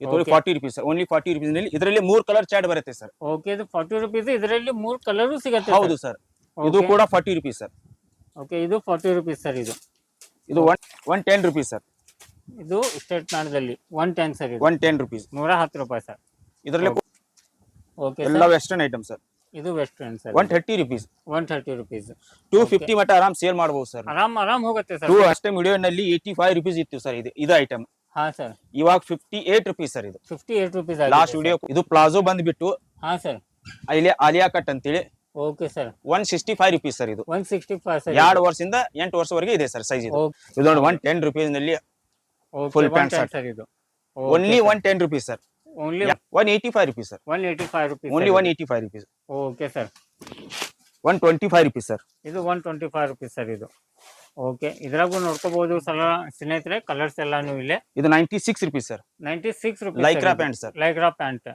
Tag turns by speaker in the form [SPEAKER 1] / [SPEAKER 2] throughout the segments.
[SPEAKER 1] ಇದು. Forty rupees only forty ರುಪೀಸ್ನಲ್ಲಿ ಇದರಲ್ಲಿ ಮೂರ್ ಕಲರ್ ಚಾಟ್ ಬರುತ್ತೆ ಸರ್
[SPEAKER 2] ಓಕೆ ಇದು ಫಾರ್ಟಿ ರುಪೀಸ್ ಇದರಲ್ಲಿ ಮೂರು ಕಲರ್ ಸಿಗುತ್ತೆ
[SPEAKER 1] ಹೌದು ಸರ್ ಇದು ಕೂಡ ಫಾರ್ಟಿ ರುಪೀಸ್ ಸರ್
[SPEAKER 2] ಓಕೆ ಇದು ಫಾರ್ಟಿ ರುಪೀಸ್ ಸರ್ ಇದು.
[SPEAKER 1] ಇದು one one ten rupees sir
[SPEAKER 2] ಇದು straight ನಾಡದಲ್ಲಿ one ten sir
[SPEAKER 1] one ten rupees
[SPEAKER 2] ನೂರ ಹತ್ತು ರೂಪಾಯಿ ಸರ್
[SPEAKER 1] ಇದರಲ್ಲಿ
[SPEAKER 2] ಓಕೆ
[SPEAKER 1] ಎಲ್ಲ ವೆಸ್ಟರ್ನ್ ಐಟಮ್ ಸರ್
[SPEAKER 2] ಇದು western sir
[SPEAKER 1] one thirty rupees
[SPEAKER 2] one thirty rupees
[SPEAKER 1] two fifty ಮಟ್ಟ ಆರಾಮ್ ಸೇಲ್ ಮಾಡಬಹುದು ಸರ್
[SPEAKER 2] ಆರಾಮ್ ಆರಾಮ್ ಹೋಗುತ್ತೆ ಸರ್
[SPEAKER 1] ಟೂ ಅಷ್ಟೇ ನಲ್ಲಿ ಏಯ್ಟಿ ಫೈವ್ ರುಪೀಸ್ ಇತ್ತು ಸರ್ ಇದು ಇದು ಐಟಮ್
[SPEAKER 2] ಹಾ ಸರ್.
[SPEAKER 1] ಇವಾಗ ಫಿಫ್ಟಿ ಏಟ್ ರುಪೀಸ್ ಸರ್ ಇದು.
[SPEAKER 2] Fifty eight rupees
[SPEAKER 1] last video ಇದು ಪ್ಲಾಜೋ ಬಂದ್ಬಿಟ್ಟು
[SPEAKER 2] ಹಾ ಸರ್.
[SPEAKER 1] ಅಲ್ಲಿ ಆಲಿಯಾ ಕಟ್ ಅಂತೇಳಿ.
[SPEAKER 2] Okay sir.
[SPEAKER 1] One sixty five rupees sir ಇದು.
[SPEAKER 2] ಒನ್ ಸಿಕ್ಸ್ಟಿ ಫೈವ್ ಸರ್
[SPEAKER 1] ಎರಡು ವರ್ಷದಿಂದ ಎಂಟು ವರ್ಷವರೆಗೆ ಇದೆ ಸರ್ ಸೈಜ್ ಇದು. ಇದು ನೋಡಿ ಒನ್ ಟೆನ್ ರುಪೀಸ್ನಲ್ಲಿ ಫುಲ್ ಪ್ಯಾಂಟ್.
[SPEAKER 2] ಸರ್ ಇದು.
[SPEAKER 1] Only one ten rupees sir.
[SPEAKER 2] Only
[SPEAKER 1] one eighty five rupees sir.
[SPEAKER 2] One eighty five rupees
[SPEAKER 1] only one eighty five rupees
[SPEAKER 2] okay sir.
[SPEAKER 1] One twenty five rupees sir.
[SPEAKER 2] ಇದು one twenty five rupees sir ಇದು. Okay ಇದ್ರಾಗೂ ನೋಡ್ಕೋಬಹುದು ಸಲ ಸ್ನೇಹಿತರೆ colours ಎಲ್ಲಾನು ಇಲ್ಲೇ.
[SPEAKER 1] ಇದು ninety six rupees sir
[SPEAKER 2] ninety six rupees
[SPEAKER 1] lycra pant sir
[SPEAKER 2] lycra pant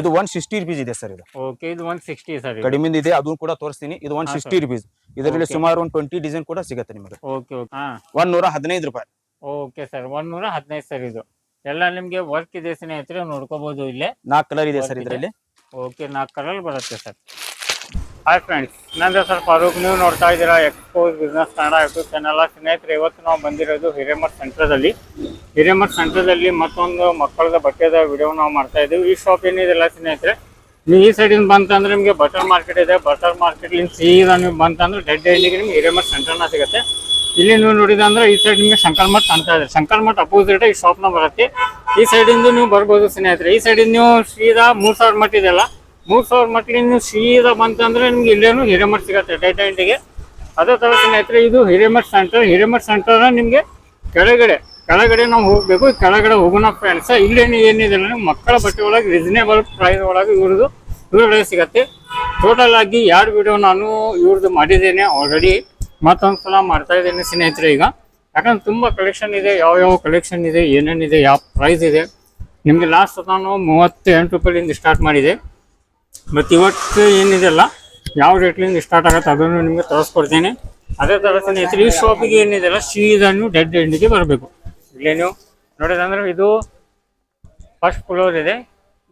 [SPEAKER 1] ಇದು ಒನ್ ಸಿಕ್ಸ್ಟಿ ರುಪೀಸ್ ಇದೆ ಸರ್ ಇದು.
[SPEAKER 2] ಓಕೆ ಇದು ಒನ್ ಸಿಕ್ಸ್ಟಿ ಸರ್ ಇದು.
[SPEAKER 1] ಕಡಿಮೆ ಇದೆ ಅದನ್ನು ಕೂಡ ತೋರಿಸ್ತೀನಿ. ಇದು ಒನ್ ಸಿಕ್ಸ್ಟಿ ರುಪೀಸ್ ಇದರಲ್ಲಿ ಸುಮಾರು ಒಂದು ಟ್ವೆಂಟಿ ಡಿಸೈನ್ ಕೂಡ ಸಿಗುತ್ತೆ ನಿಮಗೆ.
[SPEAKER 2] ಓಕೆ ಓಕೆ
[SPEAKER 1] ಒನ್ ನೂರ ಹದಿನೈದು ರೂಪಾಯಿ.
[SPEAKER 2] ಓಕೆ ಸರ್ ಒಂದ್ನೂರ ಹದಿನೈದು ಸರ್ ಇದು. ಎಲ್ಲ ನಿಮ್ಗೆ ವರ್ಕ್ ಇದೆ ಸ್ನೇಹಿತರೆ ನೋಡ್ಕೋಬಹುದು ಇಲ್ಲೇ.
[SPEAKER 1] ನಾಲ್ಕು ಕಲರ್ ಇದೆ ಸರ್. ಇದರಲ್ಲಿ.
[SPEAKER 2] ಓಕೆ ನಾಲ್ಕು ಕಲರ್ ಬರುತ್ತೆ ಸರ್ ಹಾಯ್ ಫ್ರೆಂಡ್ಸ್ ನನ್ನ ಸರ್ ಫಾರೂಕ್ ನೀವು ನೋಡ್ತಾ ಇದ್ದೀರಾ expose business Kannada YouTube channel ಸ್ನೇಹಿತರೆ, ಇವತ್ತು ನಾವು ಬಂದಿರೋದು ಹಿರೇಮಠ ಸೆಂಟ್ರದಲ್ಲಿ ಹಿರೇಮಠ್ ಸೆಂಟ್ರದಲ್ಲಿ ಮತ್ತೊಂದು ಮಕ್ಕಳದ ಬಟ್ಟೆದ ವಿಡಿಯೋ ನಾವು ಮಾಡ್ತಾ ಇದ್ದೀವಿ. ಈ ಶಾಪ್ ಏನಿದೆಲ್ಲ ಸ್ನೇಹಿತರೆ, ನೀವು ಈ ಸೈಡಿಂದ ಬಂತಂದ್ರೆ ನಿಮಗೆ ಬಟರ್ ಮಾರ್ಕೆಟ್ ಇದೆ. ಬಟರ್ ಮಾರ್ಕೆಟ್ಲಿಂದ ಸೀದಾ ನೀವು ಬಂತಂದ್ರೆ ಡೆಡ್ ಎಂಡಿಗೆ ನಿಮ್ಗೆ ಹಿರೇಮಠ ಸೆಂಟರ್ನ ಸಿಗುತ್ತೆ. ಇಲ್ಲಿ ನೀವು ನೋಡಿದಂದ್ರೆ ಈ ಸೈಡ್ ನಿಮಗೆ ಶಂಕರ್ ಮಠ ಕಾಣ್ತಾ ಇದೆ. ಶಂಕರ್ ಮಠ್ ಅಪೋಸಿಟ್ ಈ ಶಾಪ್ನ ಬರುತ್ತೆ. ಈ ಸೈಡಿಂದ ನೀವು ಬರ್ಬೋದು ಸ್ನೇಹಿತರೆ. ಈ ಸೈಡಿಂದ ನೀವು ಸೀದಾ ಮೂರು ಸಾವಿರ ಮಠ ಮೂರ್ ಸಾವಿರ ನೀವು ಸೀದಾ ಬಂತಂದ್ರೆ ನಿಮ್ಗೆ ಇಲ್ಲೇನು ಹಿರೇಮಠ ಸಿಗುತ್ತೆ ಡೈಟ್ ಎಂಟಿಗೆ ಅದೇ ತರ ಸ್ನೇಹಿತರೆ, ಇದು ಹಿರೇಮಠ ಸೆಂಟರ್ ಹಿರೇಮಠ ಸೆಂಟರ್ ನಿಮ್ಗೆ ಕೆಳಗಡೆ ಕೆಳಗಡೆ ನಾವು ಹೋಗ್ಬೇಕು. ಕೆಳಗಡೆ ಹೋಗೋಣ ಫ್ರೆಂಡ್ಸ್ ಇಲ್ಲೇನು ಏನಿದೆ ಅಂದ್ರೆ ಮಕ್ಕಳ ಬಟ್ಟೆ ಒಳಗೆ ರೀಸನೇಬಲ್ ಪ್ರೈಸ್ ಒಳಗೆ ಇವ್ರದ್ದು ಇವ್ರೊಳಗೆ ಸಿಗತ್ತೆ. ಟೋಟಲ್ ಆಗಿ ಎರಡು ವಿಡಿಯೋ ನಾನು ಇವ್ರದ್ದು ಮಾಡಿದ್ದೇನೆ ಆಲ್ರೆಡಿ ಮತ್ತೊಂದ್ಸಲ ಮಾಡ್ತಾ ಇದ್ದೇನೆ ಸ್ನೇಹಿತರೆ ಈಗ. ಯಾಕಂದ್ರೆ ತುಂಬಾ ಕಲೆಕ್ಷನ್ ಇದೆ ಯಾವ ಯಾವ ಕಲೆಕ್ಷನ್ ಇದೆ, ಏನೇನಿದೆ, ಯಾವ ಪ್ರೈಸ್ ಇದೆ. ನಿಮಗೆ ಲಾಸ್ಟ್ ನಾನು ಮೂವತ್ತೆಂಟು ರೂಪಾಯಿಂದ ಸ್ಟಾರ್ಟ್ ಮಾಡಿದೆ. ಮತ್ತು ಇವತ್ತು ಏನಿದೆಲ್ಲ, ಯಾವ ರೇಟ್ಲಿಂದ ಸ್ಟಾರ್ಟ್ ಆಗುತ್ತೆ ಅದನ್ನು ನಿಮಗೆ ತೋರಿಸ್ಕೊಡ್ತೀನಿ. ಅದೇ ಥರ ಸ್ನೇಹಿತರೆ ಈ ಶಾಪಿಗೆ ಏನಿದೆಲ್ಲ ಸೀದಾ ಡೆಡ್ ಎಂಡಿಗೆ ಬರಬೇಕು. ಇಲ್ಲೇ ನೀವು ನೋಡಿದಂದ್ರೆ ಇದು ಫಸ್ಟ್ ಫ್ಲೋರ್ ಇದೆ.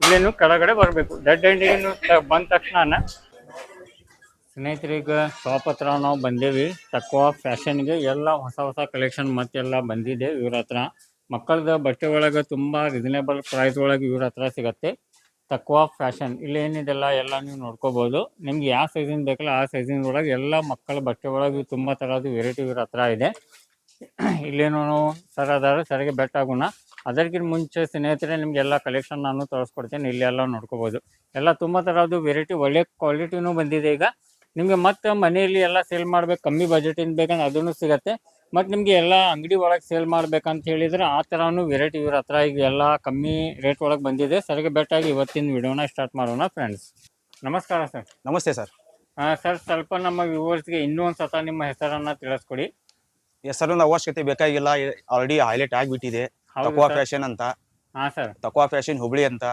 [SPEAKER 2] ಇಲ್ಲೇ ನೀವು ಕೆಳಗಡೆ ಬರಬೇಕು. ಡೆಡ್ ಎಂಡಿಗೆ ಬಂದ ತಕ್ಷಣ ಸ್ನೇಹಿತರಿಗೆ ಶಾಪ್ ಹತ್ರ ನಾವು ಬಂದೇವಿ. ತಕ್ಕುವ ಫ್ಯಾಷನ್ಗೆ ಎಲ್ಲ ಹೊಸ ಹೊಸ ಕಲೆಕ್ಷನ್ ಮತ್ತೆಲ್ಲ ಬಂದಿದೆ ಇವ್ರ ಹತ್ರ. ಮಕ್ಕಳದ ಬಟ್ಟೆ ಒಳಗೆ ತುಂಬ ರೀಸನೇಬಲ್ ಪ್ರೈಸ್ ಒಳಗೆ ಇವ್ರ ಹತ್ರ ಸಿಗತ್ತೆ. ತక్కుವ ಫ್ಯಾಷನ್. ಇಲ್ಲಿ ಏನಿದೆಲ್ಲ ಎಲ್ಲ ನೀವು ನೋಡ್ಕೋಬಹುದು ನಿಮ್ಗೆ ಯಾವ ಸೈಜಿನ ಬೇಕಲ್ಲ ಆ ಸೈಜಿನ ಒಳಗೆ ಎಲ್ಲ ಮಕ್ಕಳ ಬಟ್ಟೆ ಒಳಗೆ ತುಂಬ ಥರದ ವೆರೈಟಿ ಇವ್ರ ಹತ್ರ ಇದೆ. ಇಲ್ಲೇನು ಸರ್ ಅದಾದ್ರೆ ಸರಿಗೆ ಬೆಟ್ಟ ಆಗೋಣ ಅದಕ್ಕಿಂತ ಮುಂಚೆ ಸ್ನೇಹಿತರೆ, ನಿಮ್ಗೆ ಎಲ್ಲ ಕಲೆಕ್ಷನ್ ನಾನು ತೋರಿಸ್ಕೊಡ್ತೇನೆ. ಇಲ್ಲಿ ಎಲ್ಲ ನೋಡ್ಕೋಬಹುದು ಎಲ್ಲ ತುಂಬ ಥರದ್ದು ವೆರೈಟಿ ಒಳ್ಳೆ ಕ್ವಾಲಿಟಿನೂ ಬಂದಿದೆ ಈಗ. ನಿಮಗೆ ಮತ್ತೆ ಮನೆಯಲ್ಲಿ ಎಲ್ಲ ಸೇಲ್ ಮಾಡ್ಬೇಕು, ಕಮ್ಮಿ ಬಜೆಟಿಂದ ಬೇಕಂದ್ರೆ ಅದನ್ನು ಸಿಗತ್ತೆ. ಮತ್ತು ನಿಮಗೆ ಎಲ್ಲ ಅಂಗಡಿ ಒಳಗೆ ಸೇಲ್ ಮಾಡ್ಬೇಕಂತ ಹೇಳಿದ್ರೆ ಆ ಥರನೂ ವೆರೈಟಿ ಇವ್ರ ಹತ್ರ ಈಗ ಎಲ್ಲ ಕಮ್ಮಿ ರೇಟ್ ಒಳಗೆ ಬಂದಿದೆ. ಸರಿಗೆ ಬೆಟ್ಟಾಗಿ ಇವತ್ತಿನ ವಿಡಿಯೋನ ಸ್ಟಾರ್ಟ್ ಮಾಡೋಣ ಫ್ರೆಂಡ್ಸ್ ನಮಸ್ಕಾರ ಸರ್
[SPEAKER 1] ನಮಸ್ತೆ ಸರ್
[SPEAKER 2] ಸರ್ ಸ್ವಲ್ಪ ನಮ್ಮ ವ್ಯೂವರ್ಸ್ಗೆ ಇನ್ನೂ ಒಂದು ಸತ ನಿಮ್ಮ ಹೆಸರನ್ನ ತಿಳಿಸ್ಕೊಡಿ.
[SPEAKER 1] ಹೆಸರಿನ ಅವಶ್ಯಕತೆ ಬೇಕಾಗಿಲ್ಲ. ಆಲ್ರೆಡಿ ಹೈಲೈಟ್ ಆಗಿಬಿಟ್ಟಿದೆ.
[SPEAKER 2] ಹೌದು
[SPEAKER 1] ತಕ್ವಾ
[SPEAKER 2] ಸರ್
[SPEAKER 1] ಫ್ಯಾಷನ್ ಅಂತ.
[SPEAKER 2] ಹಾಂ ಸರ್
[SPEAKER 1] ತಕ್ವಾ ಫ್ಯಾಷನ್ ಹುಬ್ಳಿ ಅಂತ.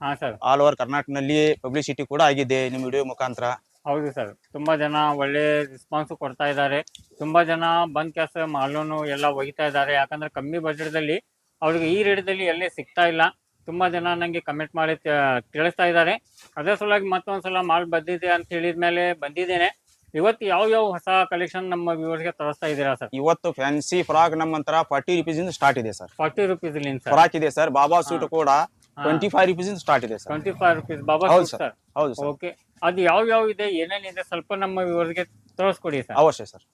[SPEAKER 2] ಹಾಂ ಸರ್
[SPEAKER 1] ಆಲ್ ಓವರ್ ಕರ್ನಾಟಕನಲ್ಲಿ ಪಬ್ಲಿಸಿಟಿ ಕೂಡ ಆಗಿದೆ. ನಿಮ್ಮ ವಿಡಿಯೋ ಮುಖಾಂತರ.
[SPEAKER 2] ಹೌದು ಸರ್. ತುಂಬಾ ಜನ ಒಳ್ಳೆ ರೆಸ್ಪಾನ್ಸ್ ಕೊಡ್ತಾ ಇದ್ದಾರೆ. ತುಂಬಾ ಜನ ಬಂದ್ ಕೆಲಸ ಮಾಲೂನು ಎಲ್ಲ ಒಯ್ತಾ ಇದ್ದಾರೆ. ಯಾಕಂದ್ರೆ ಕಮ್ಮಿ ಬಜೆಟ್ ದಲ್ಲಿ ಅವ್ರಿಗೆ ಈ ರೇಟ್ದಲ್ಲಿ ಎಲ್ಲೇ ಸಿಗ್ತಾ ಇಲ್ಲ. ತುಂಬಾ ಜನ ನಂಗೆ ಕಮೆಂಟ್ ಮಾಡಿ ತಿಳಿಸ್ತಾ ಇದ್ದಾರೆ. ಅದೇ ಸಲುವಾಗಿ ಮತ್ತೊಂದ್ಸಲ ಮಾಲ್ ಬಂದಿದೆ ಅಂತ ಹೇಳಿದ ಮೇಲೆ ಬಂದಿದ್ದೇನೆ. ಇವತ್ತು ಯಾವ ಯಾವ ಹೊಸ ಕಲೆಕ್ಷನ್ ನಮ್ಮ ವ್ಯೂವರ್ಸ್ಗೆ ತರಿಸ್ತಾ ಇದ್ದೀರಾ ಸರ್?
[SPEAKER 1] ಇವತ್ತು ಫ್ಯಾನ್ಸಿ ಫ್ರಾಕ್ ನಮ್ಮಂತರ ಫಾರ್ಟಿ ರುಪೀಸ್ ಇಂದ ಸ್ಟಾರ್ಟ್ ಇದೆ ಸರ್.
[SPEAKER 2] ಫಾರ್ಟಿ ರುಪೀಸ್
[SPEAKER 1] ಫ್ರಾಕ್ ಇದೆ ಸರ್. ಬಾಬಾ ಸೂಟ್ ಕೂಡ ಟ್ವೆಂಟಿ ಫೈವ್ ರುಪೀಸ್ ಇಂದ ಸ್ಟಾರ್ಟ್ ಇದೆ ಸರ್.
[SPEAKER 2] ಟ್ವೆಂಟಿ ಫೈವ್ ರುಪೀಸ್ ಬಾಬಾ
[SPEAKER 1] ಹೌದು
[SPEAKER 2] ಸರ್.
[SPEAKER 1] ಸರ್. ಹೌದು ಸರ್.
[SPEAKER 2] ಓಕೆ ಅದು ಯಾವ ಯಾವ ಇದೆ ಏನೇನಿದೆ ಸ್ವಲ್ಪ ನಮ್ಮ ವಿವರಿಗೆ ತೋರಿಸ್ಕೊಡಿ ಸರ್.
[SPEAKER 1] ಅವಶ್ಯ ಸರ್.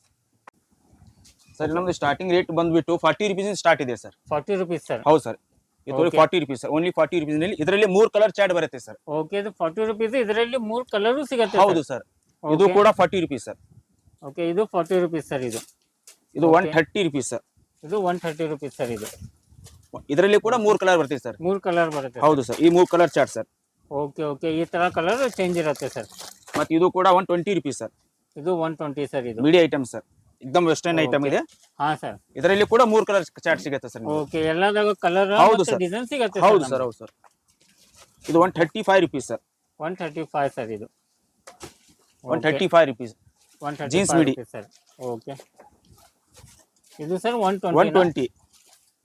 [SPEAKER 1] ಸರ್ ನಮ್ದು ಸ್ಟಾರ್ಟಿಂಗ್ ರೇಟ್ ಬಂದ್ಬಿಟ್ಟು ಫಾರ್ಟಿ ರುಪೀಸ್ ಸ್ಟಾರ್ಟ್ ಇದೆ ಸರ್.
[SPEAKER 2] Forty rupees sir.
[SPEAKER 1] ಹೌದು ಸರ್. ಇದು
[SPEAKER 2] Okay.
[SPEAKER 1] Forty rupees sir. Only forty ರುಪೀಸ್ನಲ್ಲಿ ಇದರಲ್ಲಿ ಮೂರು ಕಲರ್ ಚಾಟ್ ಬರುತ್ತೆ ಸರ್.
[SPEAKER 2] ಓಕೆ ಇದು ಫಾರ್ಟಿ ರುಪೀಸ್ ಇದರಲ್ಲಿ ಮೂರು ಕಲರು ಸಿಗುತ್ತೆ
[SPEAKER 1] ಹೌದು ಸರ್. ಇದು ಕೂಡ ಫಾರ್ಟಿ ರುಪೀಸ್ ಸರ್.
[SPEAKER 2] ಓಕೆ ಇದು ಫಾರ್ಟಿ ರುಪೀಸ್ ಸರ್ ಇದು.
[SPEAKER 1] ಇದು ಒನ್. Thirty rupees sir.
[SPEAKER 2] ಇದು ಒನ್ ಥರ್ಟಿ ರುಪೀಸ್ ಸರ್ ಇದು.
[SPEAKER 1] ಇದರಲ್ಲಿ ಕೂಡ ಮೂರು ಕಲರ್ ಬರ್ತೀವಿ ಸರ್.
[SPEAKER 2] ಮೂರು ಕಲರ್ ಬರುತ್ತೆ
[SPEAKER 1] ಹೌದು ಸರ್. ಈ ಮೂರು colour chart sir.
[SPEAKER 2] Okay okay. ಈ ತರ ಕಲರ್ ಚೇಂಜ್ ಇರುತ್ತೆ ಸರ್
[SPEAKER 1] ಮತ್ತೆ ಇದು ಕೂಡ ಒನ್ ಟ್ವೆಂಟಿ ರುಪೀಸ್ ಸರ್
[SPEAKER 2] ಇದು ಒನ್ ಟ್ವೆಂಟಿ ಸರ್ ಇದು.
[SPEAKER 1] ಮಿಡಿ ಐಟಮ್ ಸರ್ ಎಕ್ದಮ್ ವೆಸ್ಟರ್ನ್ ಐಟಮ್. ಇದೆ.
[SPEAKER 2] ಹಾ ಸರ್
[SPEAKER 1] ಇದರಲ್ಲಿ ಕೂಡ ಮೂರು ಕಲರ್ ಚಾರ್ಟ್ ಸಿಗುತ್ತೆ ಸರ್
[SPEAKER 2] ಓಕೆ ಎಲ್ಲದಾಗ ಕಲರ್
[SPEAKER 1] ಹೌದು ಸರ್
[SPEAKER 2] ಡಿಸೈನ್ ಸಿಗುತ್ತೆ
[SPEAKER 1] ಹೌದು ಸರ್ ಹೌದು ಸರ್ ಇದು one thirty five rupees sir
[SPEAKER 2] one thirty five sir ಇದು
[SPEAKER 1] one thirty five rupees
[SPEAKER 2] one jeans
[SPEAKER 1] midi.
[SPEAKER 2] Sir okay ಇದು sir one
[SPEAKER 1] one
[SPEAKER 2] twenty
[SPEAKER 1] twenty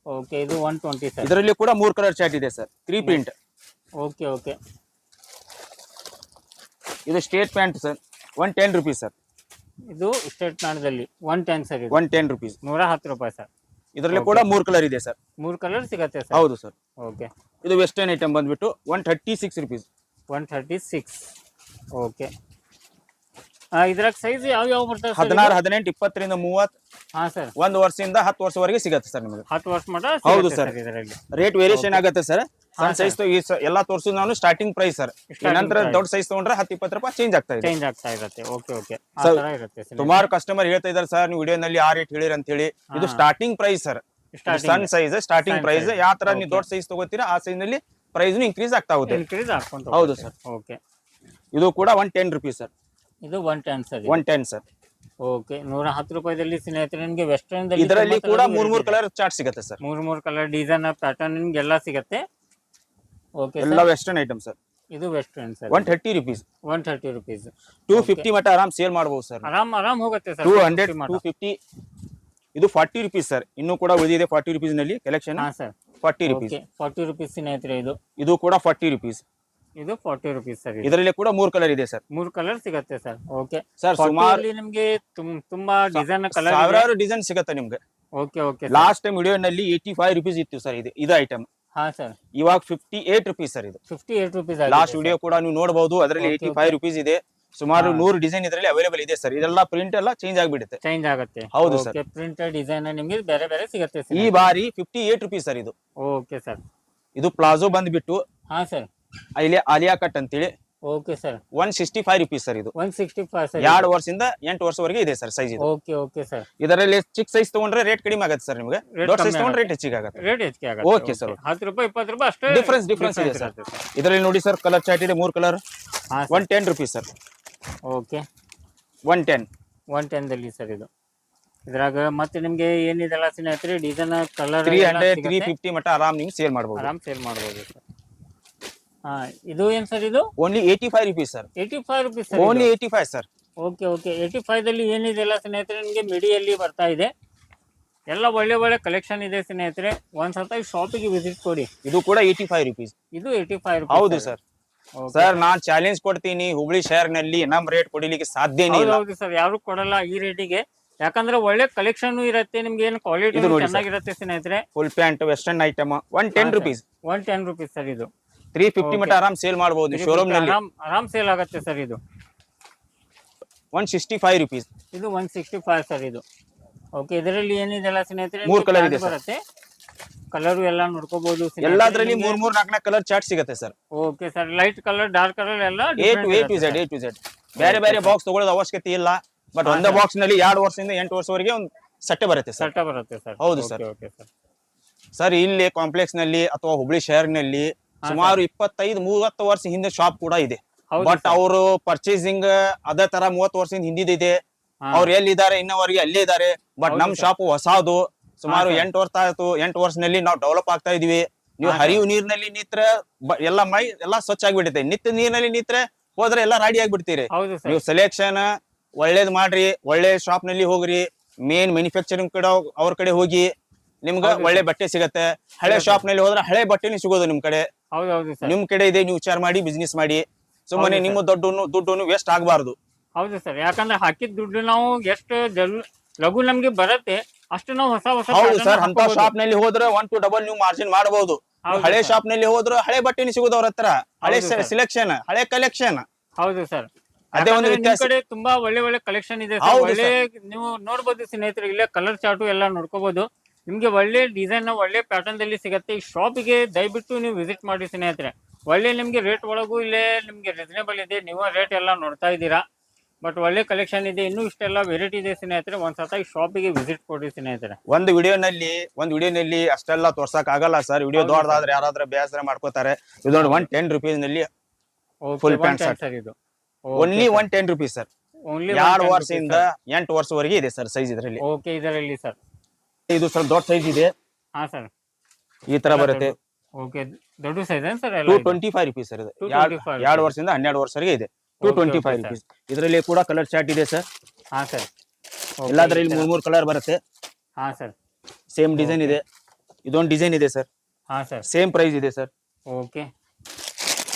[SPEAKER 2] okay ಇದು one twenty sir
[SPEAKER 1] ಇದರಲ್ಲಿ ಕೂಡ ಮೂರು ಕಲರ್ ಚಾರ್ಟ್ ಇದೆ sir three print
[SPEAKER 2] okay okay
[SPEAKER 1] ಇದು straight pant sir. One ten rupees sir.
[SPEAKER 2] ಇದು straight ಪ್ಯಾಂಟ್ದಲ್ಲಿ one ten sir ಇದು.
[SPEAKER 1] ಒನ್ ಟೆನ್ ರುಪೀಸ್
[SPEAKER 2] ನೂರ ಹತ್ತು ರೂಪಾಯಿ ಸರ್.
[SPEAKER 1] ಇದರಲ್ಲಿ ಕೂಡ ಮೂರು ಕಲರ್ ಇದೆ ಸರ್.
[SPEAKER 2] ಮೂರು ಕಲರ್ ಸಿಗತ್ತೆ ಸರ್.
[SPEAKER 1] ಹೌದು ಸರ್.
[SPEAKER 2] ಓಕೆ
[SPEAKER 1] ಇದು ವೆಸ್ಟರ್ನ್ ಐಟಮ್ ಬಂದ್ಬಿಟ್ಟು one thirty six rupees
[SPEAKER 2] one thirty six okay ಇದ್ರಾಗ ಸೈಜ್ ಯಾವ ಯಾವ ಬರ್ತದೆ ಸರ್
[SPEAKER 1] ಹದಿನಾರು ಹದಿನೆಂಟು ಇಪ್ಪತ್ತರಿಂದ ಮೂವತ್
[SPEAKER 2] ಹಾಂ ಸರ್
[SPEAKER 1] ಒಂದು ವರ್ಷದಿಂದ ಹತ್ತು ವರ್ಷವರೆಗೆ ಸಿಗತ್ತೆ ಸರ್ ನಿಮಗೆ.
[SPEAKER 2] ಹತ್ತು ವರ್ಷ ಮಟ
[SPEAKER 1] ಹೌದು
[SPEAKER 2] ಸರ್ ಇದರಲ್ಲಿ.
[SPEAKER 1] ರೇಟ್ ವೇರಿಯೇಷನ್ ಆಗುತ್ತೆ ಸರ್ ಸಣ್ಣ ಸೈಜ್ ಎಲ್ಲಾ ತೋರಿಸೋದು ನಾನು ಸ್ಟಾರ್ಟಿಂಗ್ ಪ್ರೈಸ್ ಸರ್ ನಂತರ ದೊಡ್ಡ ಸೈಜ್ ತಗೊಂಡ್ರೆ ಹತ್ತು ಇಪ್ಪತ್ತು ರೂಪಾಯಿ ಚೇಂಜ್ ಆಗ್ತಾ ಇದೆ.
[SPEAKER 2] ಚೇಂಜ್ ಆಗ್ತಾ ಇರುತ್ತೆ. Okay okay.
[SPEAKER 1] ಸುಮಾರು ಕಸ್ಟಮರ್ ಹೇಳ್ತಾ ಇದ್ದಾರೆ ಸರ್ ನೀವು ವಿಡಿಯೋನಲ್ಲಿ ಆ ರೇಟ್ ಹೇಳಿರಿ ಅಂತ ಹೇಳಿ. ಇದು ಸ್ಟಾರ್ಟಿಂಗ್ ಪ್ರೈಸ್ ಸರ್. ಸಣ್ಣ ಸೈಜ್ ಸ್ಟಾರ್ಟಿಂಗ್ ಪ್ರೈಸ್. ಯಾವ ತರ ನೀವು ದೊಡ್ಡ ಸೈಜ್ ತಗೋತೀರಾ ಆ ಸೈಜ್ನಲ್ಲಿ ಪ್ರೈಸ್ ಇನ್ಕ್ರೀಸ್ ಆಗ್ತಾ ಹೋಗುತ್ತೆ. ಹೌದು ಸರ್
[SPEAKER 2] ಓಕೆ
[SPEAKER 1] ಇದು ಕೂಡ ಒನ್ ಟೆನ್ ರುಪೀಸ್ ಸರ್
[SPEAKER 2] ಇದು one ten sir
[SPEAKER 1] one ten sir
[SPEAKER 2] okay ನೂರ ಹತ್ತು ರೂಪಾಯಿದಲ್ಲಿ ಸ್ನೇಹಿತರೆ ನಿಮಗೆ ವೆಸ್ಟರ್ನ್
[SPEAKER 1] ಇದರಲ್ಲಿ ಕೂಡ ಮೂರ್ ಮೂರ್ ಕಲರ್ ಚಾರ್ಟ್ ಸಿಗುತ್ತೆ ಸರ್
[SPEAKER 2] ಮೂರ್ ಮೂರ್ ಕಲರ್ ಡಿಸೈನ್ ಪ್ಯಾಟರ್ನ್ ನಿಮ್ಗೆ ಎಲ್ಲ ಸಿಗತ್ತೆ ಓಕೆ
[SPEAKER 1] ಎಲ್ಲ ವೆಸ್ಟರ್ನ್ ಐಟಮ್ ಸರ್
[SPEAKER 2] ಇದು western sir
[SPEAKER 1] one thirty rupees
[SPEAKER 2] one thirty rupees
[SPEAKER 1] two fifty ಮಟ್ಟ ಆರಾಮ್ ಸೇಲ್ ಮಾಡಬಹುದು ಸರ್
[SPEAKER 2] ಆರಾಮ್ ಆರಾಮ್ ಹೋಗುತ್ತೆ sir
[SPEAKER 1] two hundred two fifty ಇದು ಫಾರ್ಟಿ ರುಪೀಸ್ ಸರ್ ಇನ್ನೂ ಕೂಡ ಉಳಿದಿದೆ forty ರುಪೀಸ್ನಲ್ಲಿ collection
[SPEAKER 2] sir
[SPEAKER 1] forty rupees
[SPEAKER 2] forty rupees ಸ್ನೇಹಿತರೆ ಇದು.
[SPEAKER 1] ಇದು ಕೂಡ ಫಾರ್ಟಿ ರುಪೀಸ್
[SPEAKER 2] ಇದು ಫಾರ್ಟಿ ರುಪೀಸ್ ಸರ್
[SPEAKER 1] ಇದರಲ್ಲಿ ಕೂಡ ಮೂರ್ ಕಲರ್ ಇದೆ ಸರ್
[SPEAKER 2] ಮೂರ್ ಕಲರ್ ಸಿಗತ್ತೆ ಸರ್ ಓಕೆ
[SPEAKER 1] ಸರ್ ಸುಮಾರು
[SPEAKER 2] ನಿಮ್ಗೆ ತುಂಬಾ ಡಿಸೈನ್ ಕಲರ್
[SPEAKER 1] ಸಾವಿರಾರು ಡಿಸೈನ್ ಸಿಗುತ್ತೆ ನಿಮ್ಗೆ.
[SPEAKER 2] Okay okay
[SPEAKER 1] last time video ನಲ್ಲಿ ಏಯ್ಟಿ ಫೈವ್ ರುಪೀಸ್ ಇತ್ತು ಸರ್ ಇದು ಇದು ಐಟಮ್
[SPEAKER 2] ಹಾ ಸರ್
[SPEAKER 1] ಇವಾಗ ಫಿಫ್ಟಿ ಏಟ್ ರುಪೀಸ್ ಸರ್ ಇದು
[SPEAKER 2] fifty eight rupees
[SPEAKER 1] last video ಕೂಡ ನೀವು ನೋಡಬಹುದು ಅದರಲ್ಲಿ ಏಯ್ಟಿ ಫೈವ್ ರುಪೀಸ್ ಇದೆ. ಸುಮಾರು. ನೂರು ಡಿಸೈನ್ ಇದರಲ್ಲಿ ಅವೈಲೇಬಲ್ ಇದೆ ಸರ್ ಇದೆಲ್ಲ ಪ್ರಿಂಟ್ ಎಲ್ಲ ಚೇಂಜ್ ಆಗಿಬಿಡುತ್ತೆ.
[SPEAKER 2] ಚೇಂಜ್ ಆಗುತ್ತೆ.
[SPEAKER 1] ಹೌದು ಸರ್
[SPEAKER 2] ಓಕೆ ಪ್ರಿಂಟೆಡ್ ಡಿಸೈನ್ ನಿಮ್ಗೆ ಬೇರೆ ಬೇರೆ ಸಿಗುತ್ತೆ
[SPEAKER 1] ಈ ಬಾರಿ ಫಿಫ್ಟಿ ಏಟ್ ರುಪೀಸ್ ಸರ್ ಇದು.
[SPEAKER 2] ಓಕೆ ಸರ್
[SPEAKER 1] ಇದು ಪ್ಲಾಜೋ ಬಂದ್ಬಿಟ್ಟು
[SPEAKER 2] ಹಾ ಸರ್
[SPEAKER 1] ಇಲ್ಲಿ ಆಲಿಯಾ ಕಟ್ ಅಂತೇಳಿ.
[SPEAKER 2] Okay sir
[SPEAKER 1] one sixty five rupees sir ಇದು.
[SPEAKER 2] ಒನ್ ಸಿಕ್ಸ್ಟಿ ಫೈವ್ ಸರ್
[SPEAKER 1] ಎರಡು ವರ್ಷದಿಂದ ಎಂಟು ವರ್ಷವರೆಗೆ ಇದೆ ಸರ್ ಸೈಜ್ ಇದು.
[SPEAKER 2] ಓಕೆ ಓಕೆ ಸರ್
[SPEAKER 1] ಇದರಲ್ಲಿ ಚಿಕ್ಕ ಸೈಜ್ ತಗೊಂಡ್ರೆ ರೇಟ್ ಕಡಿಮೆ ಆಗುತ್ತೆ ಸರ್ ನಿಮಗೆ. ದೊಡ್ಡ ಸೈಜ್ ತಗೊಂಡ್ರೆ ರೇಟ್ ಹೆಚ್ಚಿಗೆ ಆಗುತ್ತೆ.
[SPEAKER 2] ರೇಟ್ ಹೆಚ್ಚಿಗೆ ಆಗುತ್ತೆ.
[SPEAKER 1] ಓಕೆ ಸರ್
[SPEAKER 2] ಹತ್ತು ರೂಪಾಯಿ ಇಪ್ಪತ್ತು ರೂಪಾಯಿ ಅಷ್ಟೇ
[SPEAKER 1] ಡಿಫ್ರೆನ್ಸ್ ಡಿಫ್ರೆನ್ಸ್ ಇದೆ,
[SPEAKER 2] ಸರ್
[SPEAKER 1] ಇದರಲ್ಲಿ ನೋಡಿ ಸರ್ ಕಲರ್ ಚಾರ್ಟ್ ಇದೆ ಮೂರು colour one ten rupees sir
[SPEAKER 2] okay
[SPEAKER 1] one ten
[SPEAKER 2] one ಟೆನ್ದಲ್ಲಿ sir ಇದು. ಇದ್ರಾಗ ಮತ್ತೆ ನಿಮ್ಗೆ ಏನಿದೆಲ್ಲ ಸ್ನೇಹಿತರೆ design colour
[SPEAKER 1] three hundred three fifty ಮಟ್ಟ ಆರಾಮ್ ನೀವು ಸೇಲ್ ಮಾಡಬಹುದು
[SPEAKER 2] ಆರಾಮ್ ಸೇಲ್ ಮಾಡ್ಬೋದು ಸರ್ ಇದು ಏನ್ ಸರ್ ಇದು?
[SPEAKER 1] Only eighty five rupees sir
[SPEAKER 2] eighty five rupees sir
[SPEAKER 1] only eighty five sir
[SPEAKER 2] okay okay eighty ಏನಿದೆ ಎಲ್ಲ ಸ್ನೇಹಿತರೆ ನಿಮಗೆ ಮಿಡಿಯಲ್ಲಿ ಬರ್ತಾ ಇದೆ. ಎಲ್ಲ ಒಳ್ಳೆ ಒಳ್ಳೆ ಕಲೆಕ್ಷನ್ ಇದೆ ಸ್ನೇಹಿತರೆ. ಒಂದ್ ಸತ ಶಾಪಿಗೆ ವಿಸಿಟ್ ಕೊಡಿ.
[SPEAKER 1] ಇದು ಕೂಡ ಏಯ್ಟಿ ಫೈವ್ ರುಪೀಸ್
[SPEAKER 2] ಇದು ಏಯ್ಟಿ ಫೈವ್
[SPEAKER 1] ಹೌದು ಸರ್. ಸರ್ ನಾನ್ ಚಾಲೆಂಜ್ ಕೊಡ್ತೀನಿ. ಹುಬ್ಳಿ ಶಹರ್ನಲ್ಲಿ ನಮ್ ರೇಟ್ ಕೊಡಿಲಿಕ್ಕೆ ಸಾಧ್ಯನೇ ಇಲ್ಲ.
[SPEAKER 2] ಹೌದು ಸರ್ ಯಾರು ಕೊಡಲ್ಲ ಈ ರೇಟಿಗೆ ಯಾಕಂದ್ರೆ ಒಳ್ಳೆ ಕಲೆಕ್ಷನ್ ಇರುತ್ತೆ ನಿಮ್ಗೆ ಏನು ಕ್ವಾಲಿಟಿ. ಚೆನ್ನಾಗಿರುತ್ತೆ ಸ್ನೇಹಿತರೆ.
[SPEAKER 1] Full pant western item one ten rupees
[SPEAKER 2] one ten rupees sir ಇದು.
[SPEAKER 1] ತ್ರೀ ಫಿಫ್ಟಿ ಮಟ್ಟ ಆರಾಮ್ ಸೇಲ್ ಮಾಡಬಹುದು ಶೋರೂಮ್ನಲ್ಲಿ.
[SPEAKER 2] ಆರಾಮ್ ಆರಾಮ್ ಸೇಲ್ ಆಗುತ್ತೆ ಸರ್ ಇದು.
[SPEAKER 1] ಒನ್ ಸಿಕ್ಸ್ಟಿ ಫೈವ್ ರುಪೀಸ್
[SPEAKER 2] ಇದು ಒನ್ ಸಿಕ್ಸ್ಟಿ ಫೈವ್ ಸರ್ ಇದು. ಓಕೆ ಇದರಲ್ಲಿ ಏನಿದೆಲ್ಲ ಸ್ನೇಹಿತರೆ?
[SPEAKER 1] ಮೂರ್
[SPEAKER 2] ಕಲರ್
[SPEAKER 1] ಇದೆ ಸರ್
[SPEAKER 2] ಬರುತ್ತೆ. ಕಲರ್ ಎಲ್ಲ ನೋಡ್ಕೋಬಹುದು
[SPEAKER 1] ಎಲ್ಲಾದ್ರಲ್ಲಿ ಮೂರ್ ಮೂರ್ ನಾಲ್ಕು ನಾಲ್ಕು ಕಲರ್ ಚಾರ್ಟ್ ಸಿಗುತ್ತೆ sir
[SPEAKER 2] okay sir light colour dark colour ಎಲ್ಲ
[SPEAKER 1] A to A to Z A to Z ಬೇರೆ ಬೇರೆ ಬಾಕ್ಸ್ ತಗೊಳ್ಳೋದು ಅವಶ್ಯಕತೆ ಇಲ್ಲ. ಬಟ್ ಒಂದೇ ಬಾಕ್ಸ್ನಲ್ಲಿ ಎರಡು ವರ್ಷದಿಂದ ಎಂಟು ವರ್ಷವರೆಗೆ ಒಂದು ಸಟ್ಟೆ ಬರುತ್ತೆ ಸರ್
[SPEAKER 2] ಸಟ್ಟ ಬರುತ್ತೆ ಸರ್
[SPEAKER 1] ಹೌದು ಸರ್
[SPEAKER 2] ಓಕೆ ಸರ್
[SPEAKER 1] ಸರ್ ಇಲ್ಲಿ ಕಾಂಪ್ಲೆಕ್ಸ್ನಲ್ಲಿ ಅಥವಾ ಹುಬ್ಳಿ ಶಹರ್ನಲ್ಲಿ ಸುಮಾರು ಇಪ್ಪತ್ತೈದು ಮೂವತ್ತು ವರ್ಷ ಹಿಂದೆ ಶಾಪ್ ಕೂಡ ಇದೆ. ಬಟ್ ಅವರು ಪರ್ಚೇಸಿಂಗ್ ಅದೇ ತರ ಮೂವತ್ತು ವರ್ಷದಿಂದ ಹಿಂದಿದೆ. ಅವ್ರು ಎಲ್ಲಿದ್ದಾರೆ ಇನ್ನವರೆಗೆ ಅಲ್ಲೇ ಇದ್ದಾರೆ. ಬಟ್ ನಮ್ ಶಾಪ್ ಹೊಸದು. ಸುಮಾರು. ಎಂಟು ವರ್ಷ ಆಯ್ತು ಎಂಟು ವರ್ಷದಲ್ಲಿ ನಾವು ಡೆವಲಪ್ ಆಗ್ತಾ ಇದೀವಿ. ನೀವು. ಹರಿವು ನೀರಿನಲ್ಲಿ ನಿಂತ್ರೆ ಎಲ್ಲ ಮೈ ಎಲ್ಲ ಸ್ವಚ್ಛ ಆಗಿಬಿಡುತ್ತೆ. ನಿತ್ಯ ನೀರಿನಲ್ಲಿ ನಿಂತ್ರೆ ಹೋದ್ರೆ ಎಲ್ಲ ರೆಡಿ ಆಗ್ಬಿಡ್ತೀರಿ. ನೀವು ಸೆಲೆಕ್ಷನ್ ಒಳ್ಳೇದ್ ಮಾಡ್ರಿ ಒಳ್ಳೆ ಶಾಪ್ನಲ್ಲಿ ಹೋಗ್ರಿ. ಮೇನ್ ಮ್ಯಾನುಫ್ಯಾಕ್ಚರಿಂಗ್ ಕಡೆ ಅವ್ರ ಕಡೆ ಹೋಗಿ ನಿಮ್ಗ ಒಳ್ಳೆ ಬಟ್ಟೆ ಸಿಗತ್ತೆ. ಹಳೆ ಶಾಪ್ನಲ್ಲಿ ಹೋದ್ರೆ ಹಳೆ ಬಟ್ಟೆನೇ ಸಿಗೋದು ನಿಮ್ ಕಡೆ.
[SPEAKER 2] ಹೌದು ಹೌದು ಸರ್.
[SPEAKER 1] ನಿಮ್ ಕಡೆ ಇದೆ ನೀವು ವಿಚಾರ ಮಾಡಿ ಬಿಸ್ನೆಸ್ ಮಾಡಿ. ಸುಮ್ಮನೆ ನಿಮ್ಮ ದುಡ್ಡು ದುಡ್ಡು ವೇಸ್ಟ್ ಆಗಬಾರ್ದು.
[SPEAKER 2] ಹೌದು ಸರ್. ಯಾಕಂದ್ರೆ ಹಾಕಿದ ದುಡ್ಡು ನಾವು ಎಷ್ಟು ಲಘು ನಮ್ಗೆ ಬರುತ್ತೆ ಅಷ್ಟು ನಾವು ಹೊಸ ಹೊಸ
[SPEAKER 1] ಹೌದು ಸರ್ ಅಂತ ಶಾಪ್ನಲ್ಲಿ ಹೋದ್ರೆ ಒನ್ ಟು ಡಬಲ್ ನೀವು ಮಾರ್ಜಿನ್ ಮಾಡಬಹುದು ಹಳೆ ಶಾಪ್ನಲ್ಲಿ ಹೋದ್ರೆ ಹಳೆ ಬಟ್ಟೆನೇ ಸಿಗುದು ಅವ್ರ ಹತ್ರ. ಹಳೆ ಸಿಲೆಕ್ಷನ್ ಹಳೆ ಕಲೆಕ್ಷನ್
[SPEAKER 2] ಹೌದು ಸರ್.
[SPEAKER 1] ಅದೇ ಒಂದು ವ್ಯತ್ಯಾಸ.
[SPEAKER 2] ಕಡೆ ತುಂಬಾ ಒಳ್ಳೆ ಒಳ್ಳೆ ಕಲೆಕ್ಷನ್ ಇದೆ. ಒಳ್ಳೆ ನೀವು ನೋಡಬಹುದು ಸ್ನೇಹಿತರು ಇಲ್ಲೇ ಕಲರ್ ಚಾರ್ಟು ಎಲ್ಲ ನೋಡ್ಕೋಬಹುದು ನಿಮ್ಗೆ ಒಳ್ಳೆ ಡಿಸೈನ್ ಒಳ್ಳೆ ಪ್ಯಾಟರ್ನ್ ದಲ್ಲಿ ಸಿಗತ್ತೆ. ಈ ಶಾಪಿಗೆ ದಯವಿಟ್ಟು ನೀವು ವಿಸಿಟ್ ಮಾಡಿ ಸ್ನೇಹಿತರೆ. ಒಳ್ಳೆ ನಿಮ್ಗೆ ರೇಟ್ ಒಳಗೂ ಇಲ್ಲೇ ನಿಮ್ಗೆ ರೀಸನೇಬಲ್ ಇದೆ. ನೀವು ರೇಟ್ ಎಲ್ಲ ನೋಡ್ತಾ ಇದ್ದೀರಾ. ಬಟ್ ಒಳ್ಳೆ ಕಲೆಕ್ಷನ್ ಇದೆ. ಇನ್ನೂ ಇಷ್ಟೆಲ್ಲ ವೆರೈಟಿ ಇದೆ ಸ್ನೇಹಿತರೆ. ಒಂದ್ಸತ ಈ ಶಾಪಿಗೆ ವಿಸಿಟ್ ಕೊಡಿ ಸ್ನೇಹಿತರೆ.
[SPEAKER 1] ಒಂದು ವಿಡಿಯೋನಲ್ಲಿ ಒಂದು ವಿಡಿಯೋನಲ್ಲಿ ಅಷ್ಟೆಲ್ಲ ತೋರ್ಸಕ್ ಆಗಲ್ಲ ಸರ್ ವಿಡಿಯೋ ದೊಡ್ಡದಾದ್ರೆ ಯಾರಾದ್ರೂ ಬೇಸರ ಮಾಡ್ಕೋತಾರೆ. ಇದು ನೋಡಿ ಒನ್ ಟೆನ್ ರುಪೀಸ್ನಲ್ಲಿ ಫುಲ್ ಪ್ಯಾಂಟ್.
[SPEAKER 2] ಸರ್ ಇದು.
[SPEAKER 1] Only one ten rupees sir
[SPEAKER 2] only
[SPEAKER 1] ಎರಡು ವರ್ಷದಿಂದ ಎಂಟು ವರ್ಷವರೆಗೆ ಇದೆ ಸರ್ ಸೈಜ್ ಇದರಲ್ಲಿ.
[SPEAKER 2] ಓಕೆ ಇದರಲ್ಲಿ ಸರ್
[SPEAKER 1] ಇದು ಸ್ವಲ್ಪ ದೊಡ್ಡ ಸೈಜ್ ಇದೆ.
[SPEAKER 2] ಹಾ ಸರ್.
[SPEAKER 1] ಈ ತರ ಬರುತ್ತೆ.
[SPEAKER 2] ಓಕೆ ದೊಡ್ಡ ಸೈಜ್ ಏನ್ sir
[SPEAKER 1] two twenty five rupees sir ಇದು.
[SPEAKER 2] 225
[SPEAKER 1] 2 ವರ್ಷದಿಂದ ಹನ್ನೆರಡು ವರ್ಷವರೆಗೆ ಇದೆ. Two twenty five. ರುಪೀಸ್ ಇದರಲ್ಲಿ ಕೂಡ ಕಲರ್ ಚಾರ್ಟ್ ಇದೆ ಸರ್.
[SPEAKER 2] ಹಾ ಸರ್.
[SPEAKER 1] ಎಲ್ಲಾದ್ರಲ್ಲಿ ಮೂರ್ ಮೂರು ಕಲರ್ ಬರುತ್ತೆ.
[SPEAKER 2] ಹಾ ಸರ್.
[SPEAKER 1] ಸೇಮ್ ಡಿಸೈನ್ ಇದೆ. ಇದೊಂದು ಡಿಸೈನ್ ಇದೆ ಸರ್.
[SPEAKER 2] ಹಾ ಸರ್.
[SPEAKER 1] ಸೇಮ್ ಪ್ರೈಸ್ ಇದೆ ಸರ್.
[SPEAKER 2] ಓಕೆ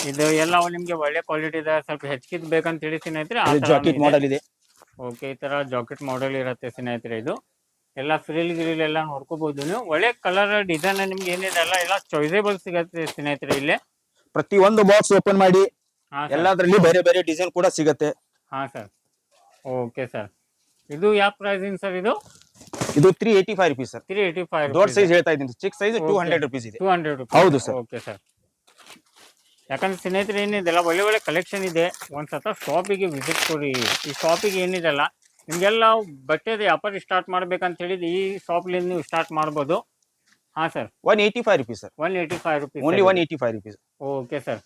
[SPEAKER 2] ಇದು ಎಲ್ಲ ನಿಮ್ಗೆ ಒಳ್ಳೆ ಕ್ವಾಲಿಟಿ ಇದೆ. ಸ್ವಲ್ಪ ಹೆಚ್ಚಿಗೆ ಬೇಕಂತ ಹೇಳಿ ಸ್ನೇಹಿತರೆ ಆ
[SPEAKER 1] ಜಾಕೆಟ್. ಮಾಡೆಲ್ ಇದೆ.
[SPEAKER 2] ಓಕೆ ಈ ತರ ಜಾಕೆಟ್ ಮಾಡೆಲ್ ಇರುತ್ತೆ ಸ್ನೇಹಿತರೆ ಇದು. ಎಲ್ಲ ಫ್ರಿಲ್ ಗ್ರಿಲ್ ಎಲ್ಲ ನೋಡ್ಕೋಬಹುದು ನೀವು. ಒಳ್ಳೆ ಕಲರ್ ಡಿಸೈನ್ ನಿಮ್ಗೆ ಏನಿದೆ ಅಲ್ಲ ಎಲ್ಲ ಚಾಯ್ಸೇಬಲ್ ಸಿಗತ್ತೆ ಸ್ನೇಹಿತರೆ ಇಲ್ಲಿ.
[SPEAKER 1] ಪ್ರತಿ ಒಂದು ಬಾಕ್ಸ್ ಓಪನ್ ಮಾಡಿ
[SPEAKER 2] ಹಾ ಸರ್
[SPEAKER 1] ಎಲ್ಲಾದ್ರಲ್ಲಿ ಬೇರೆ ಬೇರೆ ಡಿಸೈನ್ ಕೂಡ ಸಿಗತ್ತೆ.
[SPEAKER 2] ಹಾ ಸರ್ ಓಕೆ ಸರ್ ಇದು ಯಾವ ಪ್ರೈಸ್ ಸರ್ ಇದು?
[SPEAKER 1] ಇದು three eighty five rupees sir
[SPEAKER 2] three eighty five
[SPEAKER 1] ದೊಡ್ಡ ಸೈಜ್ ಹೇಳ್ತಾ ಇದ್ದೀನಿ. ಚಿಕ್ಕ size two
[SPEAKER 2] Okay.
[SPEAKER 1] Hundred rupees ಇದೆ.
[SPEAKER 2] ಟೂ ಹಂಡ್ರೆಡ್
[SPEAKER 1] ಹೌದು ಸರ್.
[SPEAKER 2] ಓಕೆ ಸರ್ ಯಾಕಂದ್ರೆ ಸ್ನೇಹಿತರೆ ಏನಿದೆಲ್ಲ ಒಳ್ಳೆ ಒಳ್ಳೆ ಕಲೆಕ್ಷನ್ ಇದೆ. ಒಂದ್ಸತ ಶಾಪಿಗೆ ವಿಸಿಟ್ ಕೊಡಿ. ಈ ಶಾಪಿಗೆ ಏನಿದೆಲ್ಲ ನಿಮ್ಗೆಲ್ಲ ಬಟ್ಟೆದು ವ್ಯಾಪಾರ ಸ್ಟಾರ್ಟ್ ಮಾಡ್ಬೇಕಂತ ಹೇಳಿದ್ರೆ ಈ ಶಾಪ್ಲಿಂದ ನೀವು ಸ್ಟಾರ್ಟ್ ಮಾಡ್ಬೋದು. ಹಾ sir
[SPEAKER 1] one eighty five rupees sir
[SPEAKER 2] one eighty five rupees
[SPEAKER 1] only one eighty five rupees
[SPEAKER 2] okay sir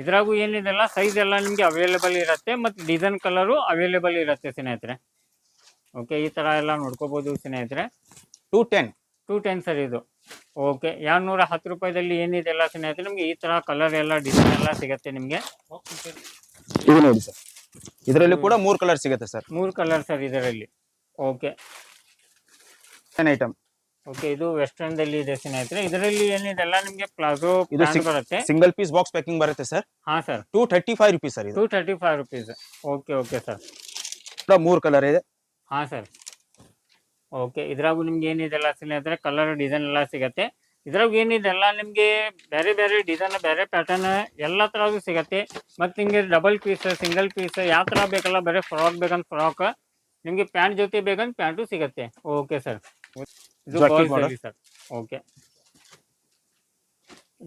[SPEAKER 2] ಇದ್ರಾಗೂ ಏನಿದೆಲ್ಲ ಸೈಜ್ ಎಲ್ಲ ನಿಮಗೆ ಅವೈಲೇಬಲ್ ಇರುತ್ತೆ ಮತ್ತು ಡಿಸೈನ್ ಕಲರು ಅವೈಲೇಬಲ್ ಇರುತ್ತೆ ಸ್ನೇಹಿತರೆ. ಓಕೆ ಈ ಥರ ಎಲ್ಲ ನೋಡ್ಕೋಬೋದು ಸ್ನೇಹಿತರೆ.
[SPEAKER 1] Two ten
[SPEAKER 2] two ten sir ಇದು. ಓಕೆ ಎರಡುನೂರ ಹತ್ತು ರೂಪಾಯಿದಲ್ಲಿ ಏನಿದೆಲ್ಲ ಸ್ನೇಹಿತರೆ ನಿಮಗೆ ಈ ಥರ ಕಲರ್ ಎಲ್ಲ ಡಿಸೈನ್ ಎಲ್ಲ ಸಿಗುತ್ತೆ ನಿಮಗೆ.
[SPEAKER 1] ಇದು ನೋಡಿ ಸರ್ ಇದರಲ್ಲಿ ಕೂಡ ಮೂರು ಕಲರ್ ಸಿಗುತ್ತೆ ಸರ್
[SPEAKER 2] ಮೂರು ಕಲರ್ ಸರ್ ಇದರಲ್ಲಿ. ಓಕೆ
[SPEAKER 1] ಐಟಮ್
[SPEAKER 2] ಓಕೆ ಇದು ವೆಸ್ಟರ್ನ್ ದಲ್ಲಿ ಇದೆ ಸ್ನೇಹಿತರೆ. ಇದರಲ್ಲಿ ಏನಿದೆಲ್ಲ ನಿಮಗೆ ಪ್ಲಾಜೋ
[SPEAKER 1] ಇದು
[SPEAKER 2] ಬರುತ್ತೆ.
[SPEAKER 1] ಸಿಂಗಲ್ ಪೀಸ್ ಬಾಕ್ಸ್ ಪ್ಯಾಕಿಂಗ್ ಬರುತ್ತೆ ಸರ್
[SPEAKER 2] ಹಾ sir
[SPEAKER 1] two thirty five rupees sir ಇದು.
[SPEAKER 2] Two thirty five rupees okay okay sir
[SPEAKER 1] ಮೂರು ಕಲರ್ ಇದೆ.
[SPEAKER 2] ಹಾ ಸರ್ ಓಕೆ ಇದ್ರಾಗೂ ನಿಮ್ಗೆ ಏನಿದೆಲ್ಲ ಸ್ನೇಹಿತರೆ ಕಲರ್ ಡಿಸೈನ್ ಎಲ್ಲ ಸಿಗತ್ತೆ. ಇದ್ರಾಗ ಏನಿದೆ ಎಲ್ಲ ನಿಮಗೆ ಬೇರೆ ಬೇರೆ ಡಿಸೈನ್ ಬೇರೆ ಪ್ಯಾಟರ್ನ್ ಎಲ್ಲ ಥರದ್ದು ಸಿಗತ್ತೆ. ಮತ್ತು ನಿಮಗೆ ಡಬಲ್ ಪೀಸ್ ಸಿಂಗಲ್ ಪೀಸ್ ಯಾವ ತರ ಬೇಕಲ್ಲ ಬೇರೆ ಫ್ರಾಕ್ ಬೇಕಂತ ಫ್ರಾಕ್ ನಿಮಗೆ ಪ್ಯಾಂಟ್ ಜೊತೆ ಬೇಕಂತ ಪ್ಯಾಂಟು ಸಿಗತ್ತೆ. ಓಕೆ ಸರ್ ಓಕೆ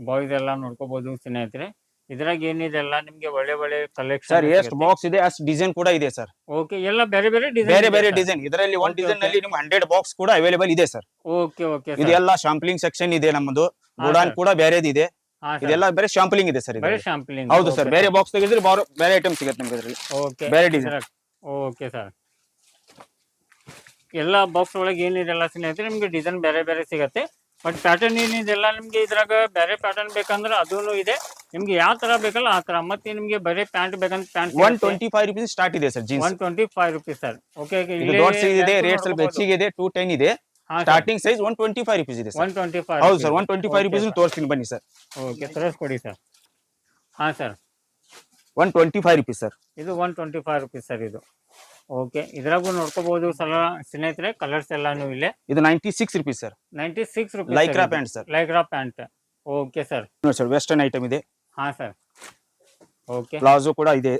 [SPEAKER 2] ಬಾಯ್ಸ್ ಎಲ್ಲ ನೋಡ್ಕೋಬಹುದು ಸ್ನೇಹಿತರೆ. ಇದ್ರಾಗ ಏನಿದೆಲ್ಲ ನಿಮ್ಗೆ ಒಳ್ಳೆ ಒಳ್ಳೆ
[SPEAKER 1] ಸರ್
[SPEAKER 2] ಕಲೆಕ್ಷನ್
[SPEAKER 1] ಎಷ್ಟು ಬಾಕ್ಸ್ ಇದೆ ಅಷ್ಟು ಡಿಸೈನ್ ಕೂಡ ಇದೆ ಸರ್
[SPEAKER 2] ಓಕೆ ಎಲ್ಲ ಬೇರೆ ಬೇರೆ ಡಿಸೈನ್
[SPEAKER 1] ಬೇರೆ ಬೇರೆ ಡಿಸೈನ್ ಇದರಲ್ಲಿ ಒನ್
[SPEAKER 2] Okay,
[SPEAKER 1] ಡಿಸೈನ್
[SPEAKER 2] okay.
[SPEAKER 1] ನಲ್ಲಿ ನಿಮ್ಗೆ ಹಂಡ್ರೆಡ್ ಬಾಕ್ಸ್ ಕೂಡ ಅವೈಲೇಬಲ್ ಇದೆ ಸರ್
[SPEAKER 2] ಓಕೆ ಓಕೆ
[SPEAKER 1] ಇದೆಲ್ಲ ಶಾಂಪ್ಲಿಂಗ್ ಸೆಕ್ಷನ್ ಇದೆ ನಮ್ಮದು ಗುಡಾನ್
[SPEAKER 2] sir.
[SPEAKER 1] ಕೂಡ ಬೇರೆದಿದೆ ಇದೆ. ಇದೆಲ್ಲ ಬೇರೆ ಶಾಂಪ್ಲಿಂಗ್ ಇದೆ ಸರ್
[SPEAKER 2] ಬೇರೆ ಶಾಂಪ್ಲಿಂಗ್
[SPEAKER 1] ಹೌದು ಸರ್ ಬೇರೆ ಬಾಕ್ಸ್ ತೆಗೆದ್ರೆ ಬಾರೋ- ಬೇರೆ ಐಟಮ್ ಸಿಗುತ್ತೆ ನಿಮ್ಗೆ ಇದರಲ್ಲಿ.
[SPEAKER 2] ಓಕೆ
[SPEAKER 1] ಬೇರೆ ಡಿಸೈನ್
[SPEAKER 2] ಓಕೆ ಸರ್ ಎಲ್ಲ ಬಾಕ್ಸ್ ಒಳಗೆ ಏನಿದೆಲ್ಲ ಸ್ನೇಹಿತರೆ ನಿಮ್ಗೆ ಡಿಸೈನ್ ಬೇರೆ ಬೇರೆ ಸಿಗತ್ತೆ. ಬಟ್ ಪ್ಯಾಟರ್ನ್ ಏನಿದೆಲ್ಲ ನಿಮ್ಗೆ ಇದ್ರಾಗ ಬೇರೆ ಪ್ಯಾಟರ್ನ್ ಬೇಕಂದ್ರೆ ಅದೂ ಇದೆ. ನಿಮ್ಗೆ ಯಾವ ತರ ಬೇಕಲ್ಲ ಆ ತರ. ಮತ್ತೆ ನಿಮ್ಗೆ ಬರೀ ಪ್ಯಾಂಟ್ ಬೇಕಂತ pant
[SPEAKER 1] one twenty five rupees start ಇದೆ sir jeans
[SPEAKER 2] one twenty five rupees sir okay
[SPEAKER 1] ಇದೆ ರೇಟ್ ಸ್ವಲ್ಪ ಹೆಚ್ಚಿಗೆ ಇದೆ ಟೂ ಟೆನ್ ಇದೆ. Starting size one twenty five rupees ಇದೆ
[SPEAKER 2] ಒನ್ ಟ್ವೆಂಟಿ ಫೈವ್
[SPEAKER 1] ಹೌದು sir one twenty five rupees ತೋರಿಸ್ತೀನಿ ಬನ್ನಿ ಸರ್.
[SPEAKER 2] ಓಕೆ ತೋರಿಸ್ಕೊಡಿ ಸರ್. ಹಾ sir.
[SPEAKER 1] One twenty five rupees sir.
[SPEAKER 2] ಇದು one twenty five rupees sir ಇದು. ಓಕೆ ಇದ್ರಾಗೂ ನೋಡ್ಕೋಬಹುದು ಸಲ ಸ್ನೇಹಿತರೆ ಕಲರ್ಸ್ ಎಲ್ಲಾನು ಇಲ್ಲೇ.
[SPEAKER 1] ಇದು ninety six rupees sir
[SPEAKER 2] ninety six rupees
[SPEAKER 1] lycra pant sir
[SPEAKER 2] lycra pant okay sir
[SPEAKER 1] ನೋಡಿ ಸರ್ ವೆಸ್ಟರ್ನ್ ಐಟಮ್ ಇದೆ.
[SPEAKER 2] ಹಾಂ ಸರ್ ಓಕೆ
[SPEAKER 1] ಪ್ಲಾಜೋ ಕೂಡ ಇದೆ.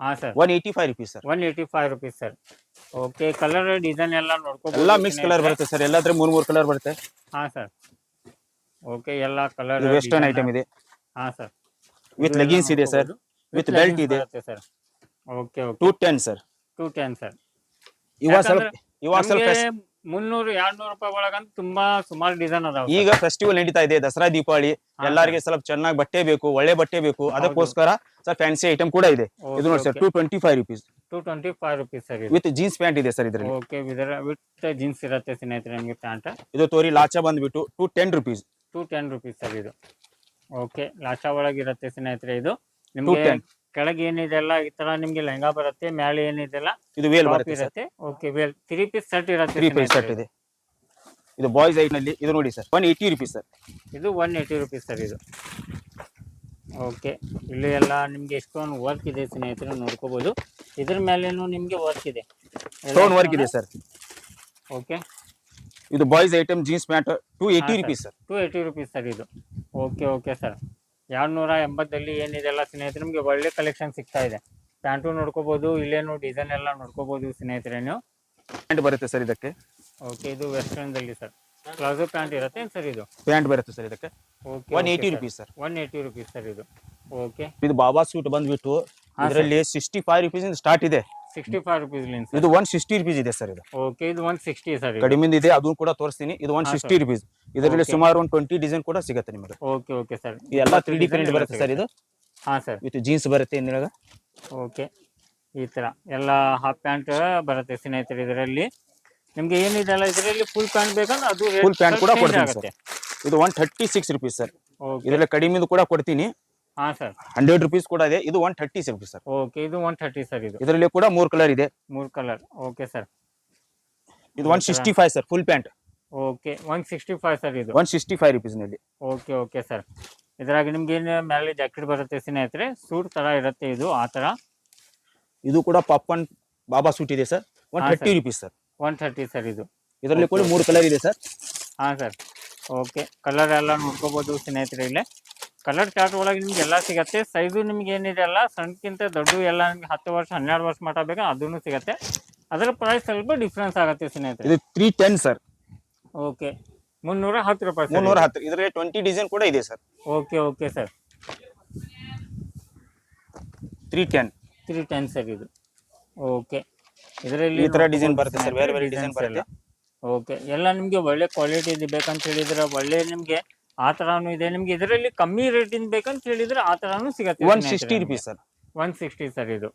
[SPEAKER 2] ಹಾಂ sir
[SPEAKER 1] one eighty five rupees sir
[SPEAKER 2] one eighty five rupees sir okay colour design ಎಲ್ಲ ನೋಡ್ಕೋಬಹುದು
[SPEAKER 1] ಎಲ್ಲ mix colour ಬರುತ್ತೆ ಸರ್ ಎಲ್ಲಾದ್ರೆ ಮೂರ್ ಮೂರ್ ಕಲರ್ ಬರುತ್ತೆ.
[SPEAKER 2] ಹಾಂ ಸರ್ ಓಕೆ ಎಲ್ಲ ಕಲರ್
[SPEAKER 1] ವೆಸ್ಟರ್ನ್ ಐಟಮ್ ಇದೆ.
[SPEAKER 2] ಹಾಂ ಸರ್
[SPEAKER 1] ವಿತ್ ಲೆಗಿನ್ಸ್ ಇದೆ ಸರ್ ವಿತ್ ಬೆಲ್ಟ್ ಇದೆ.
[SPEAKER 2] Sir okay okay
[SPEAKER 1] two ten sir
[SPEAKER 2] two cancer sir.
[SPEAKER 1] ಇವಾಗ ಸ್ವಲ್ಪ ಇವಾಗ ಸ್ವಲ್ಪ
[SPEAKER 2] ಮುನ್ನೂರು ಎರಡ್ನೂರು ರೂಪಾಯಿ ಒಳಗಂತ ತುಂಬಾ ಸುಮಾರು ಡಿಸೈನ್ ಅದಾವ
[SPEAKER 1] ಈಗ ಫೆಸ್ಟಿವಲ್ ನಡೀತಾ ಇದೆ ದಸರಾ ದೀಪಾವಳಿ ಎಲ್ಲರಿಗೆ ಸ್ವಲ್ಪ ಚೆನ್ನಾಗಿ ಬಟ್ಟೆ ಬೇಕು ಒಳ್ಳೆ ಬಟ್ಟೆ ಬೇಕು ಅದಕ್ಕೋಸ್ಕರ ಸರ್ ಫ್ಯಾನ್ಸಿ ಐಟಮ್ ಕೂಡ ಇದೆ. ಇದು ನೋಡಿ sir two twenty five rupees
[SPEAKER 2] two twenty five rupees sir
[SPEAKER 1] with jeans pant ಇದೆ ಸರ್ ಇದರಲ್ಲಿ.
[SPEAKER 2] ಓಕೆ ಇದರ ವಿತ್ ಜೀನ್ಸ್ ಇರುತ್ತೆ ಸ್ನೇಹಿತರೆ ನಿಮಗೆ ಪ್ಯಾಂಟ್.
[SPEAKER 1] ಇದು ತೋರಿ ಲಾಚ ಬಂದ್ಬಿಟ್ಟು two ten rupees
[SPEAKER 2] two ten rupees sir ಇದು. ಓಕೆ ಲಾಚ ಒಳಗಿರುತ್ತೆ ಸ್ನೇಹಿತರೆ ಇದು. ನಿಮ್ಗೆ
[SPEAKER 1] 210.
[SPEAKER 2] ಕೆಳಗೆ ಏನಿದೆಲ್ಲ ಈ ತರ ನಿಮ್ಗೆ ಲೆಹಂಗಾ ಬರುತ್ತೆ ಮೇಲೆ ಏನಿದೆಲ್ಲ
[SPEAKER 1] ಇದು ವೇಲ್ ಬರುತ್ತೆ ಸರ್.
[SPEAKER 2] ಇರುತ್ತೆ. Okay veil three piece set ಇರುತ್ತೆ
[SPEAKER 1] ತ್ರೀ ಪೀಸ್ ಸೆಟ್ ಇದೆ. ಇದು ಬಾಯ್ಸ್ ಐಟ್ನಲ್ಲಿ ಇದು ನೋಡಿ sir one eighty rupees sir.
[SPEAKER 2] ಇದು ಒನ್ ಏಯ್ಟಿ ರುಪೀಸ್ ಸರ್ ಇದು. ಓಕೆ ಇಲ್ಲಿ ಎಲ್ಲ ನಿಮ್ಗೆ ಎಷ್ಟೊಂದು ವರ್ಕ್ ಇದೆ ಸ್ನೇಹಿತರೆ ನೋಡ್ಕೋಬಹುದು ಇದ್ರ ಮೇಲೇನು ನಿಮ್ಗೆ ವರ್ಕ್ ಇದೆ.
[SPEAKER 1] ಸ್ಟೋನ್ ವರ್ಕ್ ಇದೆ ಸರ್.
[SPEAKER 2] ಓಕೆ
[SPEAKER 1] ಇದು boys item jeans pant two eighty rupees sir.
[SPEAKER 2] Two eighty rupees sir ಇದು. Okay okay sir. ಎರಡ್ನೂರ ಎಂಬತ್ತಲ್ಲಿ ಏನಿದೆಲ್ಲ ಸ್ನೇಹಿತರೆ ನಿಮಗೆ ಒಳ್ಳೆ ಕಲೆಕ್ಷನ್ ಸಿಗ್ತಾ ಇದೆ. ಪ್ಯಾಂಟು ನೋಡ್ಕೋಬಹುದು ಇಲ್ಲೇನು ಡಿಸೈನ್ ಎಲ್ಲ ನೋಡ್ಕೋಬಹುದು ಸ್ನೇಹಿತರೆ ನೀವು.
[SPEAKER 1] ಪ್ಯಾಂಟ್ ಬರುತ್ತೆ ಸರ್ ಇದಕ್ಕೆ?
[SPEAKER 2] ಓಕೆ ಇದು ವೆಸ್ಟರ್ನ್ದಲ್ಲಿ ಸರ್. ಪ್ಲಾಜೋ ಪ್ಯಾಂಟ್ ಇರುತ್ತೆ ಸರ್ ಇದು?
[SPEAKER 1] ಪ್ಯಾಂಟ್ ಬರುತ್ತೆ ಸರ್ ಇದಕ್ಕೆ.
[SPEAKER 2] Okay
[SPEAKER 1] one eighty rupees sir.
[SPEAKER 2] One eighty rupees sir ಇದು. ಓಕೆ
[SPEAKER 1] ಇದು ಬಾಬಾ ಸೂಟ್ ಬಂದ್ಬಿಟ್ಟು ಅದರಲ್ಲಿ ಸಿಕ್ಸ್ಟಿ ಫೈವ್ ರುಪೀಸ್ ಸ್ಟಾರ್ಟ್ ಇದೆ.
[SPEAKER 2] ಸಿಕ್ಸ್ಟಿ ಫೈವ್ ರುಪೀಸ್
[SPEAKER 1] ಇದು ಒನ್ ಸಿಕ್ಸ್ಟಿ ರುಪೀಸ್ ಇದೆ ಸರ್ ಇದು.
[SPEAKER 2] ಓಕೆ ಇದು ಒನ್ ಸಿಕ್ಸ್ಟಿ ಸರ್ ಇದು.
[SPEAKER 1] ಕಡಿಮೆ ಇದೆ ಅದನ್ನು ಕೂಡ ತೋರಿಸ್ತೀನಿ. ಇದು ಒನ್ ಸಿಕ್ಸ್ಟಿ ರುಪೀಸ್ ಇದರಲ್ಲಿ ಸುಮಾರು ಒಂದು ಟ್ವೆಂಟಿ ಡಿಸೈನ್ ಕೂಡ ಸಿಗುತ್ತೆ ನಿಮಗೆ.
[SPEAKER 2] ಓಕೆ ಓಕೆ ಸರ್
[SPEAKER 1] ಇದೆಲ್ಲ ತ್ರೀ ಡಿ ಪ್ರಿಂಟ್ ಬರುತ್ತೆ ಸರ್ ಇದು.
[SPEAKER 2] ಹಾಂ ಸರ್
[SPEAKER 1] ವಿತ್ ಜೀನ್ಸ್ ಬರುತ್ತೆ ಇನ್ನೊಳಗೆ
[SPEAKER 2] ಓಕೆ ಈ ಥರ ಎಲ್ಲ ಹಾಫ್ ಪ್ಯಾಂಟ್ ಬರುತ್ತೆ ಸ್ನೇಹಿತರೆ ಇದರಲ್ಲಿ. ನಿಮ್ಗೆ ಏನಿದೆಲ್ಲ ಇದರಲ್ಲಿ ಫುಲ್ ಪ್ಯಾಂಟ್ ಬೇಕಂದ್ರೆ ಅದು
[SPEAKER 1] ಫುಲ್ ಪ್ಯಾಂಟ್ ಕೂಡ ಕೊಡ್ತೀನಿ
[SPEAKER 2] ಸರ್
[SPEAKER 1] ಇದು one thirty six rupees sir ಇದರಲ್ಲಿ ಕಡಿಮೆದು ಕೂಡ ಕೊಡ್ತೀನಿ.
[SPEAKER 2] ಹಾಂ ಸರ್.
[SPEAKER 1] ಹಂಡ್ರೆಡ್ ರುಪೀಸ್ ಕೂಡ ಇದೆ. ಇದು one thirty rupees sir
[SPEAKER 2] okay ಇದು ಒನ್ ಥರ್ಟಿ ಸರ್ ಇದು.
[SPEAKER 1] ಇದರಲ್ಲಿ ಕೂಡ ಮೂರು ಕಲರ್ ಇದೆ.
[SPEAKER 2] ಮೂರು ಕಲರ್ ಓಕೆ ಸರ್
[SPEAKER 1] ಇದು one sixty five sir full pant
[SPEAKER 2] okay one sixty five sir ಇದು.
[SPEAKER 1] ಒನ್ ಸಿಕ್ಸ್ಟಿ ಫೈವ್ ರುಪೀಸ್ನಲ್ಲಿ
[SPEAKER 2] ಓಕೆ ಓಕೆ ಸರ್ ಇದ್ರಾಗ ನಿಮ್ಗೆ ಏನು ಮೇಲೆ ಜಾಕೆಟ್ ಬರುತ್ತೆ ಸ್ನೇಹಿತರೆ? ಸೂಟ್ ತರ ಇರುತ್ತೆ ಇದು ಆ ತರ.
[SPEAKER 1] ಇದು ಕೂಡ ಪಾಪ್ಕಾರ್ನ್ ಬಾಬಾ ಸೂಟ್ ಇದೆ sir one thirty rupees sir
[SPEAKER 2] one thirty sir ಇದು.
[SPEAKER 1] ಇದರಲ್ಲಿ ಕೂಡ ಮೂರು ಕಲರ್ ಇದೆ ಸರ್
[SPEAKER 2] ಹಾಂ ಸರ್ ಓಕೆ ಕಲರ್ ಎಲ್ಲ ನೋಡ್ಕೋಬೋದು ಸ್ನೇಹಿತರೆ ಇಲ್ಲೇ. ಕಲರ್ ಚಾರ್ಟ್ ಒಳಗೆ ನಿಮ್ಗೆ ಎಲ್ಲ ಸಿಗತ್ತೆ. ಸೈಜು ನಿಮ್ಗೆ ಏನಿದೆ ಅಲ್ಲ ಸಣ್ಣಕ್ಕಿಂತ ದೊಡ್ಡ ಎಲ್ಲ ನಿಮ್ಗೆ ಹತ್ತು ವರ್ಷ ಹನ್ನೆರಡು ವರ್ಷ ಮಟ್ಟ ಬೇಕು ಅದೂ ಸಿಗತ್ತೆ. ಅದರ ಪ್ರೈಸ್ ಸ್ವಲ್ಪ ಡಿಫ್ರೆನ್ಸ್ ಆಗುತ್ತೆ ಸ್ನೇಹಿತರೆ.
[SPEAKER 1] ಇದು ತ್ರೀ ಟೆನ್ ಸರ್
[SPEAKER 2] ಓಕೆ ಮುನ್ನೂರ ಹತ್ತು ರೂಪಾಯಿ
[SPEAKER 1] ಮುನ್ನೂರ ಹತ್ತು. ಇದರಲ್ಲಿ ಟ್ವೆಂಟಿ ಡಿಸೈನ್ ಕೂಡ ಇದೆ sir
[SPEAKER 2] okay okay sir
[SPEAKER 1] three ten
[SPEAKER 2] three ten sir ಇದು. ಓಕೆ ಇದರಲ್ಲಿ
[SPEAKER 1] ಈ ಥರ ಡಿಸೈನ್ ಬರುತ್ತೆ ಸರ್ ಬೇರೆ ಬೇರೆ ಡಿಸೈನ್ ಬರುತ್ತೆ.
[SPEAKER 2] ಓಕೆ ಎಲ್ಲ ನಿಮಗೆ ಒಳ್ಳೆ ಕ್ವಾಲಿಟಿ ಇದೆ ಬೇಕಂತ ಹೇಳಿದ್ರೆ ಒಳ್ಳೆ ನಿಮಗೆ ಆ ತರಾನು ಇದೆ. ನಿಮ್ಗೆ ಇದರಲ್ಲಿ ಕಮ್ಮಿ ರೇಟಿಂದ ಬೇಕಂತ ಹೇಳಿದ್ರೆ ಆ ತರಾನು ಸಿಗತ್ತೆ
[SPEAKER 1] one sixty rupees sir
[SPEAKER 2] one sixty sir ಇದು.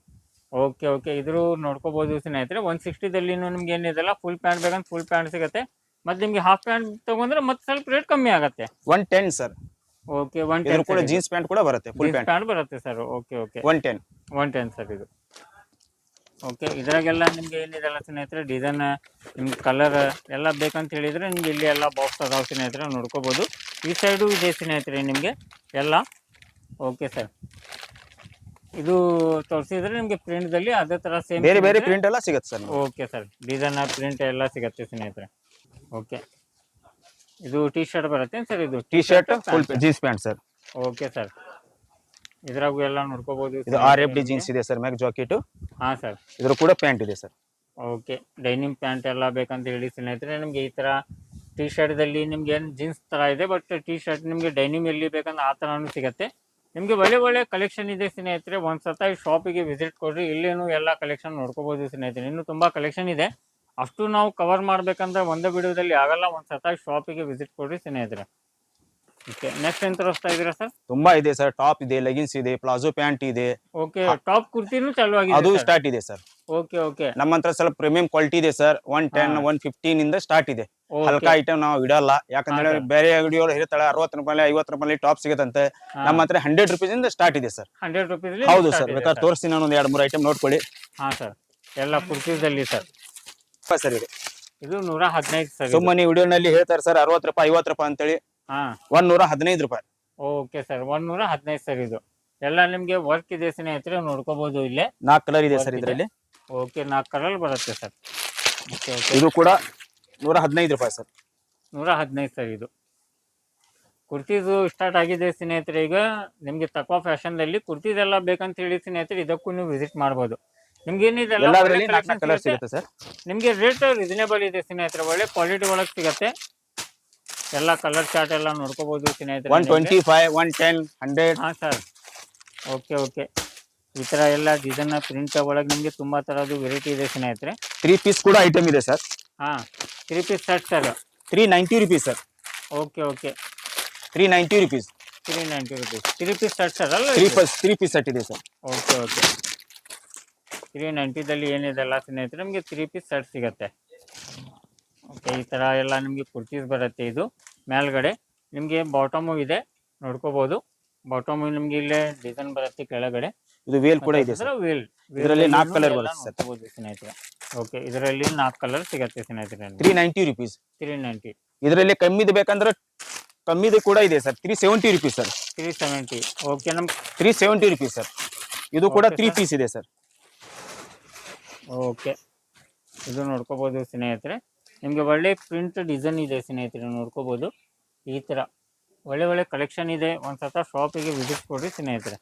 [SPEAKER 2] ಓಕೆ ಓಕೆ ಇದ್ರು ನೋಡ್ಕೋಬಹುದು ಸ್ನೇಹಿತರೆ. ಒನ್ ಸಿಕ್ಸ್ಟಿದಲ್ಲಿ ನಿಮ್ಗೆ ಏನಿದೆಲ್ಲ ಫುಲ್ ಪ್ಯಾಂಟ್ ಬೇಕಂತ ಫುಲ್ ಪ್ಯಾಂಟ್ ಸಿಗತ್ತೆ. ಮತ್ತೆ ನಿಮ್ಗೆ ಹಾಫ್ ಪ್ಯಾಂಟ್ ತಗೊಂಡ್ರೆ ಮತ್ತೆ ಸ್ವಲ್ಪ ರೇಟ್ ಕಮ್ಮಿ ಆಗುತ್ತೆ.
[SPEAKER 1] One ten sir
[SPEAKER 2] okay one ten
[SPEAKER 1] ಕೂಡ ಜೀನ್ಸ್ ಪ್ಯಾಂಟ್ ಕೂಡ ಬರುತ್ತೆ ಫುಲ್ ಪ್ಯಾಂಟ್
[SPEAKER 2] ಬರುತ್ತೆ sir okay okay
[SPEAKER 1] one ten
[SPEAKER 2] one ten sir ಇದು. ಓಕೆ ಇದ್ರಾಗೆಲ್ಲ ನಿಮ್ಗೆ ಏನಿದೆಲ್ಲ ಸ್ನೇಹಿತರೆ ಡಿಸೈನ್ ನಿಮ್ಗೆ ಕಲರ್ ಎಲ್ಲ ಬೇಕಂತ ಹೇಳಿದ್ರೆ ನಿಮ್ಗೆ ಇಲ್ಲಿ ಎಲ್ಲ ಬಾಕ್ಸ್ ಅದಾವ ಸ್ನೇಹಿತರೆ ನೋಡ್ಕೋಬೋದು. ಈ ಸೈಡು ಇದೆ ಸ್ನೇಹಿತರೆ ನಿಮಗೆ ಎಲ್ಲ. ಓಕೆ ಸರ್ ಇದು ತೋರಿಸಿದ್ರೆ ನಿಮಗೆ ಪ್ರಿಂಟ್ದಲ್ಲಿ ಅದೇ ಥರ ಸೇಮ್
[SPEAKER 1] ಬೇರೆ ಬೇರೆ ಪ್ರಿಂಟ್ ಎಲ್ಲ ಸಿಗುತ್ತೆ sir
[SPEAKER 2] okay sir design print ಎಲ್ಲ ಸಿಗುತ್ತೆ ಸ್ನೇಹಿತರೆ. ಓಕೆ ಇದು ಟಿ ಶರ್ಟ್ ಬರುತ್ತೆ ಸರ್ ಇದು?
[SPEAKER 1] T shirt full jeans pant sir
[SPEAKER 2] okay sir ಇದ್ರಾಗೂ ಎಲ್ಲ ನೋಡ್ಕೋಬಹುದು
[SPEAKER 1] ಇದು ಆರ್ ಎಫ್ ಡಿ ಜೀನ್ಸ್ ಇದೆ ಸರ್ ಮ್ಯಾಕ್ ಜಾಕೆಟ್.
[SPEAKER 2] ಹಾ ಸರ್.
[SPEAKER 1] ಇದ್ರ ಕೂಡ ಪ್ಯಾಂಟ್ ಇದೆ ಸರ್.
[SPEAKER 2] ಓಕೆ ಡೈನಿಂಗ್ ಪ್ಯಾಂಟ್ ಎಲ್ಲ ಬೇಕಂತ ಹೇಳಿ ಸ್ನೇಹಿತರೆ ನಿಮ್ಗೆ ಈ ತರ ಟಿ ಶರ್ಟ್ದಲ್ಲಿ ನಿಮ್ಗೆ ಏನು ಜೀನ್ಸ್ ತರ ಇದೆ ಬಟ್ ಟಿ ಶರ್ಟ್ ನಿಮಗೆ ಡೈನಿಂಗ್ ಎಲ್ಲಿ ಬೇಕಂದ್ರೆ ಆ ಥರನೂ ಸಿಗುತ್ತೆ. ನಿಮಗೆ ಒಳ್ಳೆ ಒಳ್ಳೆ ಕಲೆಕ್ಷನ್ ಇದೆ ಸ್ನೇಹಿತರೆ ಒಂದು ಸತ ಈ ಶಾಪಿಗೆ ವಿಸಿಟ್ ಕೊಡ್ರಿ ಇಲ್ಲೇನು ಎಲ್ಲ ಕಲೆಕ್ಷನ್ ನೋಡ್ಕೋಬಹುದು ಸ್ನೇಹಿತರೆ. ಇನ್ನೂ ತುಂಬಾ ಕಲೆಕ್ಷನ್ ಇದೆ. ಅಷ್ಟು ನಾವು ಕವರ್ ಮಾಡ್ಬೇಕಂದ್ರೆ ಒಂದೇ ವಿಡಿಯೋದಲ್ಲಿ ಆಗಲ್ಲ ಒಂದು ಸತ ಶಾಪಿಗೆ ವಿಸಿಟ್ ಕೊಡ್ರಿ ಸ್ನೇಹಿತರೆ. ಓಕೆ ನೆಕ್ಸ್ಟ್ ಏನ್ ತರಿಸ್ತಾ ಇದ್ದೀರಾ ಸರ್
[SPEAKER 1] ತುಂಬಾ ಇದೆ ಸರ್ ಟಾಪ್ ಇದೆ ಲೆಗಿನ್ಸ್ ಇದೆ ಪ್ಲಾಜೋ ಪ್ಯಾಂಟ್ ಇದೆ.
[SPEAKER 2] ಓಕೆ ಟಾಪ್ ಕುರ್ತಿನೂ ಚಾಲು
[SPEAKER 1] ಅದು ಸ್ಟಾರ್ಟ್ ಇದೆ ಸರ್
[SPEAKER 2] ಓಕೆ ಓಕೆ
[SPEAKER 1] ನಮ್ಮ ಹತ್ರ ಸ್ವಲ್ಪ ಪ್ರೀಮಿಯಂ ಕ್ವಾಲಿಟಿ ಇದೆ sir one ten. One fifteen ಇಂದ ಸ್ಟಾರ್ಟ್ ಇದೆ. ಹಲ್ಕ ಐಟಮ್ ನಾವು ಇಡಲ್ಲ. ಯಾಕಂದ್ರೆ ಬೇರೆ ಅಂಗಡಿಯವರು ಹೇಳ್ತಾಳೆ ಅರವತ್ತು ರೂಪಾಯಿ ಐವತ್ತು ರೂಪಾಯಿ ಟಾಪ್ ಸಿಗುತ್ತಂತೆ. ನಮ್ಮ ಹತ್ರ ಹಂಡ್ರೆಡ್ ರುಪೀಸ್ ಇಂದ ಸ್ಟಾರ್ಟ್ ಇದೆ ಸರ್
[SPEAKER 2] ಹಂಡ್ರೆಡ್ ರುಪೀಸ್
[SPEAKER 1] ಹೌದು ಸರ್ ಬೇಕಾದ್ರೆ ತೋರಿಸ್ತೀನಿ ನಾನು ಒಂದು ಎರಡು ಮೂರು ಐಟಮ್ ನೋಡ್ಕೊಳ್ಳಿ
[SPEAKER 2] ಹಾ ಸರ್ ಎಲ್ಲ ಕುರ್ತಿದಲ್ಲಿ ಸರ್
[SPEAKER 1] ಸರ್ ಇದೆ.
[SPEAKER 2] ಇದು ನೂರ ಹದಿನೈದು ಸರ್
[SPEAKER 1] ಸುಮ್ಮನೆ ವಿಡಿಯೋನಲ್ಲಿ ಹೇಳ್ತಾರೆ ಸರ್ ಅರವತ್ತು ರೂಪಾಯಿ ಐವತ್ತು ರೂಪಾಯಿ ಅಂತೇಳಿ. ಒಂದ್ ನೂರ ಹದಿನೈದು ರೂಪಾಯಿ.
[SPEAKER 2] ಓಕೆ ಸರ್ ಒಂದ್ ನೂರ ಹದಿನೈದು ಸರ್ ಇದು. ಎಲ್ಲ ನಿಮ್ಗೆ ವರ್ಕ್ ಇದೆ ಸ್ನೇಹಿತರೆ ನೋಡ್ಕೋಬಹುದು ಇಲ್ಲೇ.
[SPEAKER 1] ನಾಲ್ಕು ಕಲರ್ ಇದೆ ಸರ್ ಇದರಲ್ಲಿ.
[SPEAKER 2] ಓಕೆ ನಾಲ್ಕು ಕಲರ್ ಬರುತ್ತೆ ಸರ್.
[SPEAKER 1] ಇದು ಕೂಡ ನೂರ ಹದಿನೈದು ರೂಪಾಯಿ ಸರ್.
[SPEAKER 2] ನೂರ ಹದಿನೈದು ಸರ್ ಇದು. ಕುರ್ತಿದು ಸ್ಟಾರ್ಟ್ ಆಗಿದೆ ಸ್ನೇಹಿತರೆ ಈಗ ನಿಮ್ಗೆ ಫ್ಯಾಷನ್ ಫ್ಯಾಷನ್ದಲ್ಲಿ ಕುರ್ತಿದೆಲ್ಲ ಬೇಕಂತ ಹೇಳಿ ಸ್ನೇಹಿತರೆ ಇದಕ್ಕೂ ನೀವು ವಿಸಿಟ್ ಮಾಡಬಹುದು ನಿಮ್ಗೆ
[SPEAKER 1] ಏನಿದೆ
[SPEAKER 2] ನಿಮ್ಗೆ ರೇಟ್ ರೀಸನೇಬಲ್ ಇದೆ ಸ್ನೇಹಿತರೆ ಒಳ್ಳೆ ಕ್ವಾಲಿಟಿ ಒಳಗೆ ಸಿಗತ್ತೆ. ಎಲ್ಲ ಕಲರ್ ಚಾರ್ಟ್ ಎಲ್ಲ ನೋಡ್ಕೋಬಹುದು ಸ್ನೇಹಿತರೆ
[SPEAKER 1] one twenty five one ten hundred
[SPEAKER 2] ಹಾಂ ಸರ್ ಓಕೆ ಓಕೆ ಈ ಥರ ಎಲ್ಲ ಡಿಸೈನ್ ಪ್ರಿಂಟ್ ಒಳಗೆ ನಿಮಗೆ ತುಂಬ ಥರದ್ದು ವೆರೈಟಿ ಇದೆ ಸ್ನೇಹಿತರೆ.
[SPEAKER 1] ತ್ರೀ ಪೀಸ್ ಕೂಡ ಐಟಮ್ ಇದೆ ಸರ್
[SPEAKER 2] ಹಾಂ three piece set sir
[SPEAKER 1] three ninety rupees sir
[SPEAKER 2] okay okay
[SPEAKER 1] three ninety rupees
[SPEAKER 2] three ninety rupees three piece set sir ಅಲ್ಲ
[SPEAKER 1] three piece three piece set ಇದೆ ಸರ್
[SPEAKER 2] ಓಕೆ ಓಕೆ ತ್ರೀ ನೈಂಟಿದಲ್ಲಿ ಏನಿದೆ ಅಲ್ಲ ಸ್ನೇಹಿತರೆ? ನಿಮಗೆ three piece set ಸಿಗುತ್ತೆ. Okay ಈ ಥರ ಎಲ್ಲ ನಿಮಗೆ ಕುರ್ತೀಸ್ ಬರುತ್ತೆ ಇದು. ಮೇಲ್ಗಡೆ ನಿಮಗೆ ಬಾಟಮು ಇದೆ ನೋಡ್ಕೋಬೋದು. ಬಾಟಮು ನಿಮಗೆ ಇಲ್ಲೇ ಡಿಸೈನ್ ಬರುತ್ತೆ ಕೆಳಗಡೆ.
[SPEAKER 1] ಇದು ವೇಲ್ ಕೂಡ ಇದೆ ಸರ್.
[SPEAKER 2] ವೀಲ್
[SPEAKER 1] ಇದರಲ್ಲಿ ನಾಲ್ಕು ಕಲರ್ ಬರುತ್ತೆ sir.
[SPEAKER 2] ಸ್ನೇಹಿತರೆ. ಓಕೆ ಇದರಲ್ಲಿ ನಾಲ್ಕು ಕಲರ್ ಸಿಗುತ್ತೆ ಸ್ನೇಹಿತರೆ.
[SPEAKER 1] Three ninety rupees
[SPEAKER 2] three ninety
[SPEAKER 1] ಇದರಲ್ಲಿ ಕಮ್ಮಿದು ಬೇಕಂದ್ರೆ ಕಮ್ಮಿದು ಕೂಡ ಇದೆ sir. Three seventy rupees sir.
[SPEAKER 2] Three seventy okay ನಮ್
[SPEAKER 1] ತ್ರೀ ಸೆವೆಂಟಿ ರುಪೀಸ್ ಸರ್. ಇದು ಕೂಡ ತ್ರೀ ಪೀಸ್ ಇದೆ ಸರ್.
[SPEAKER 2] ಓಕೆ ಇದು ನೋಡ್ಕೋಬೋದು ಸ್ನೇಹಿತರೆ. ನಿಮಗೆ ಒಳ್ಳೆ ಪ್ರಿಂಟ್ ಡಿಸೈನ್ ಇದೆ ಸ್ನೇಹಿತರೆ ನೋಡ್ಕೋಬೋದು. ಈ ಥರ ಒಳ್ಳೆ ಒಳ್ಳೆ ಕಲೆಕ್ಷನ್ ಇದೆ. ಒಂದು ಸತ ಶಾಪಿಗೆ ವಿಸಿಟ್ ಕೊಡಿ ಸ್ನೇಹಿತರೆ.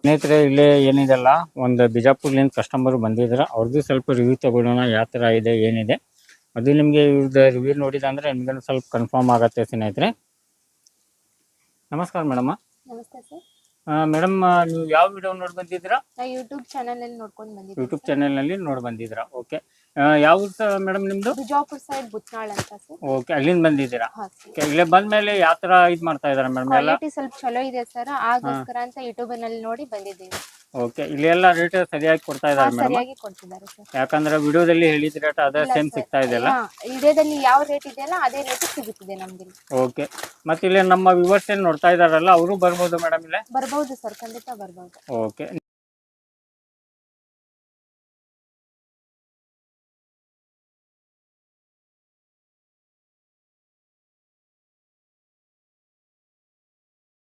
[SPEAKER 2] ಸ್ನೇಹಿತರೆ ಇಲ್ಲೇ ಏನಿದೆಲ್ಲ? ಒಂದು ಬಿಜಾಪುರ್ಲಿಂದ ಕಸ್ಟಮರ್ ಬಂದಿದ್ರು. ಅವ್ರದ್ದು ಸ್ವಲ್ಪ ರಿವ್ಯೂ ತಗೊಳ್ಳೋಣ. ಯಾವ ಥರ ಇದೆ ಏನಿದೆ? ಅದು ನಿಮಗೆ ಇವ್ರದ್ದು ರಿವ್ಯೂ ನೋಡಿದ ಅಂದರೆ ನಿಮ್ಗೆ ಸ್ವಲ್ಪ ಕನ್ಫರ್ಮ್ ಆಗುತ್ತೆ ಸ್ನೇಹಿತರೆ. ನಮಸ್ಕಾರ ಮೇಡಮ್.
[SPEAKER 3] ನಮಸ್ತೆ ಸರ್.
[SPEAKER 2] ಮೇಡಮ್ ನೀವು ಯಾವ ವಿಡಿಯೋ ನೋಡಿ ಬಂದಿದ್ದೀರಾ?
[SPEAKER 3] ಯೂಟ್ಯೂಬ್ ಚಾನಲ್
[SPEAKER 2] ಯೂಟ್ಯೂಬ್ ಚಾನೆಲ್ನಲ್ಲಿ ನೋಡಿ ಬಂದಿದ್ದೀರಾ? ಓಕೆ ಯಾವ ಮೇಡಮ್ ನಿಮ್ದು?
[SPEAKER 3] ಬಿಜಾಪುರ್ ಸೈಡ್ ಬುತ್ನಾಳ್ ಅಂತ ಸರ್.
[SPEAKER 2] ಓಕೆ ಅಲ್ಲಿಂದ ಬಂದಿದ್ದೀರಾ?
[SPEAKER 3] ಹಾ ಸರ್.
[SPEAKER 2] Okay, ಇಲ್ಲೇ ಬಂದ್ಮೇಲೆ ಯಾವ ತರ ಇದ್ ಮಾಡ್ತಾ ಇದಾರೆ ಮೇಡಮ್ ಎಲ್ಲ?
[SPEAKER 3] ಕ್ವಾಲಿಟಿ ಸ್ವಲ್ಪ ಚಲೋ ಇದೆ ಸರ್. ಆಗೋಸ್ಕರ ಅಂತ ಯೂಟ್ಯೂಬ್ನಲ್ಲಿ ನೋಡಿ ಬಂದಿದ್ದೀವಿ.
[SPEAKER 2] ಓಕೆ ಇಲ್ಲಿ ಎಲ್ಲ ರೇಟ್ ಸರಿಯಾಗಿ ಕೊಡ್ತಾ
[SPEAKER 3] ಹಾ,
[SPEAKER 2] ಇದಾರೆ ಮೇಡಮ್?
[SPEAKER 3] ಸರಿಯಾಗಿ ಕೊಡ್ತಿದ್ದಾರೆ ಸರ್.
[SPEAKER 2] ಯಾಕಂದ್ರೆ ವಿಡಿಯೋದಲ್ಲಿ ಹೇಳಿದ ರೇಟ್ ಅದೇ ಸೇಮ್ ಸಿಗ್ತಾ ಇದೆಯಲ್ಲ
[SPEAKER 3] ಇದೇದಲ್ಲಿ ಯಾವ ರೇಟ್ ಇದೆಯಲ್ಲ ಅದೇ ರೇಟ್ ಸಿಗುತ್ತಿದೆ ನಮ್ಗೆ ಇಲ್ಲಿ.
[SPEAKER 2] ಓಕೆ ಮತ್ತೆ ಇಲ್ಲಿ ನಮ್ಮ ವಿವರ್ಸ್ ಏನ್ ನೋಡ್ತಾ ಇದಾರಲ್ಲ ಅವರು ಬರ್ಬೋದು ಮೇಡಮ್ ಇಲ್ಲೇ?
[SPEAKER 3] ಬರ್ಬೋದು ಸರ್ ಖಂಡಿತ ಬರ್ಬೋದು.
[SPEAKER 2] ಓಕೆ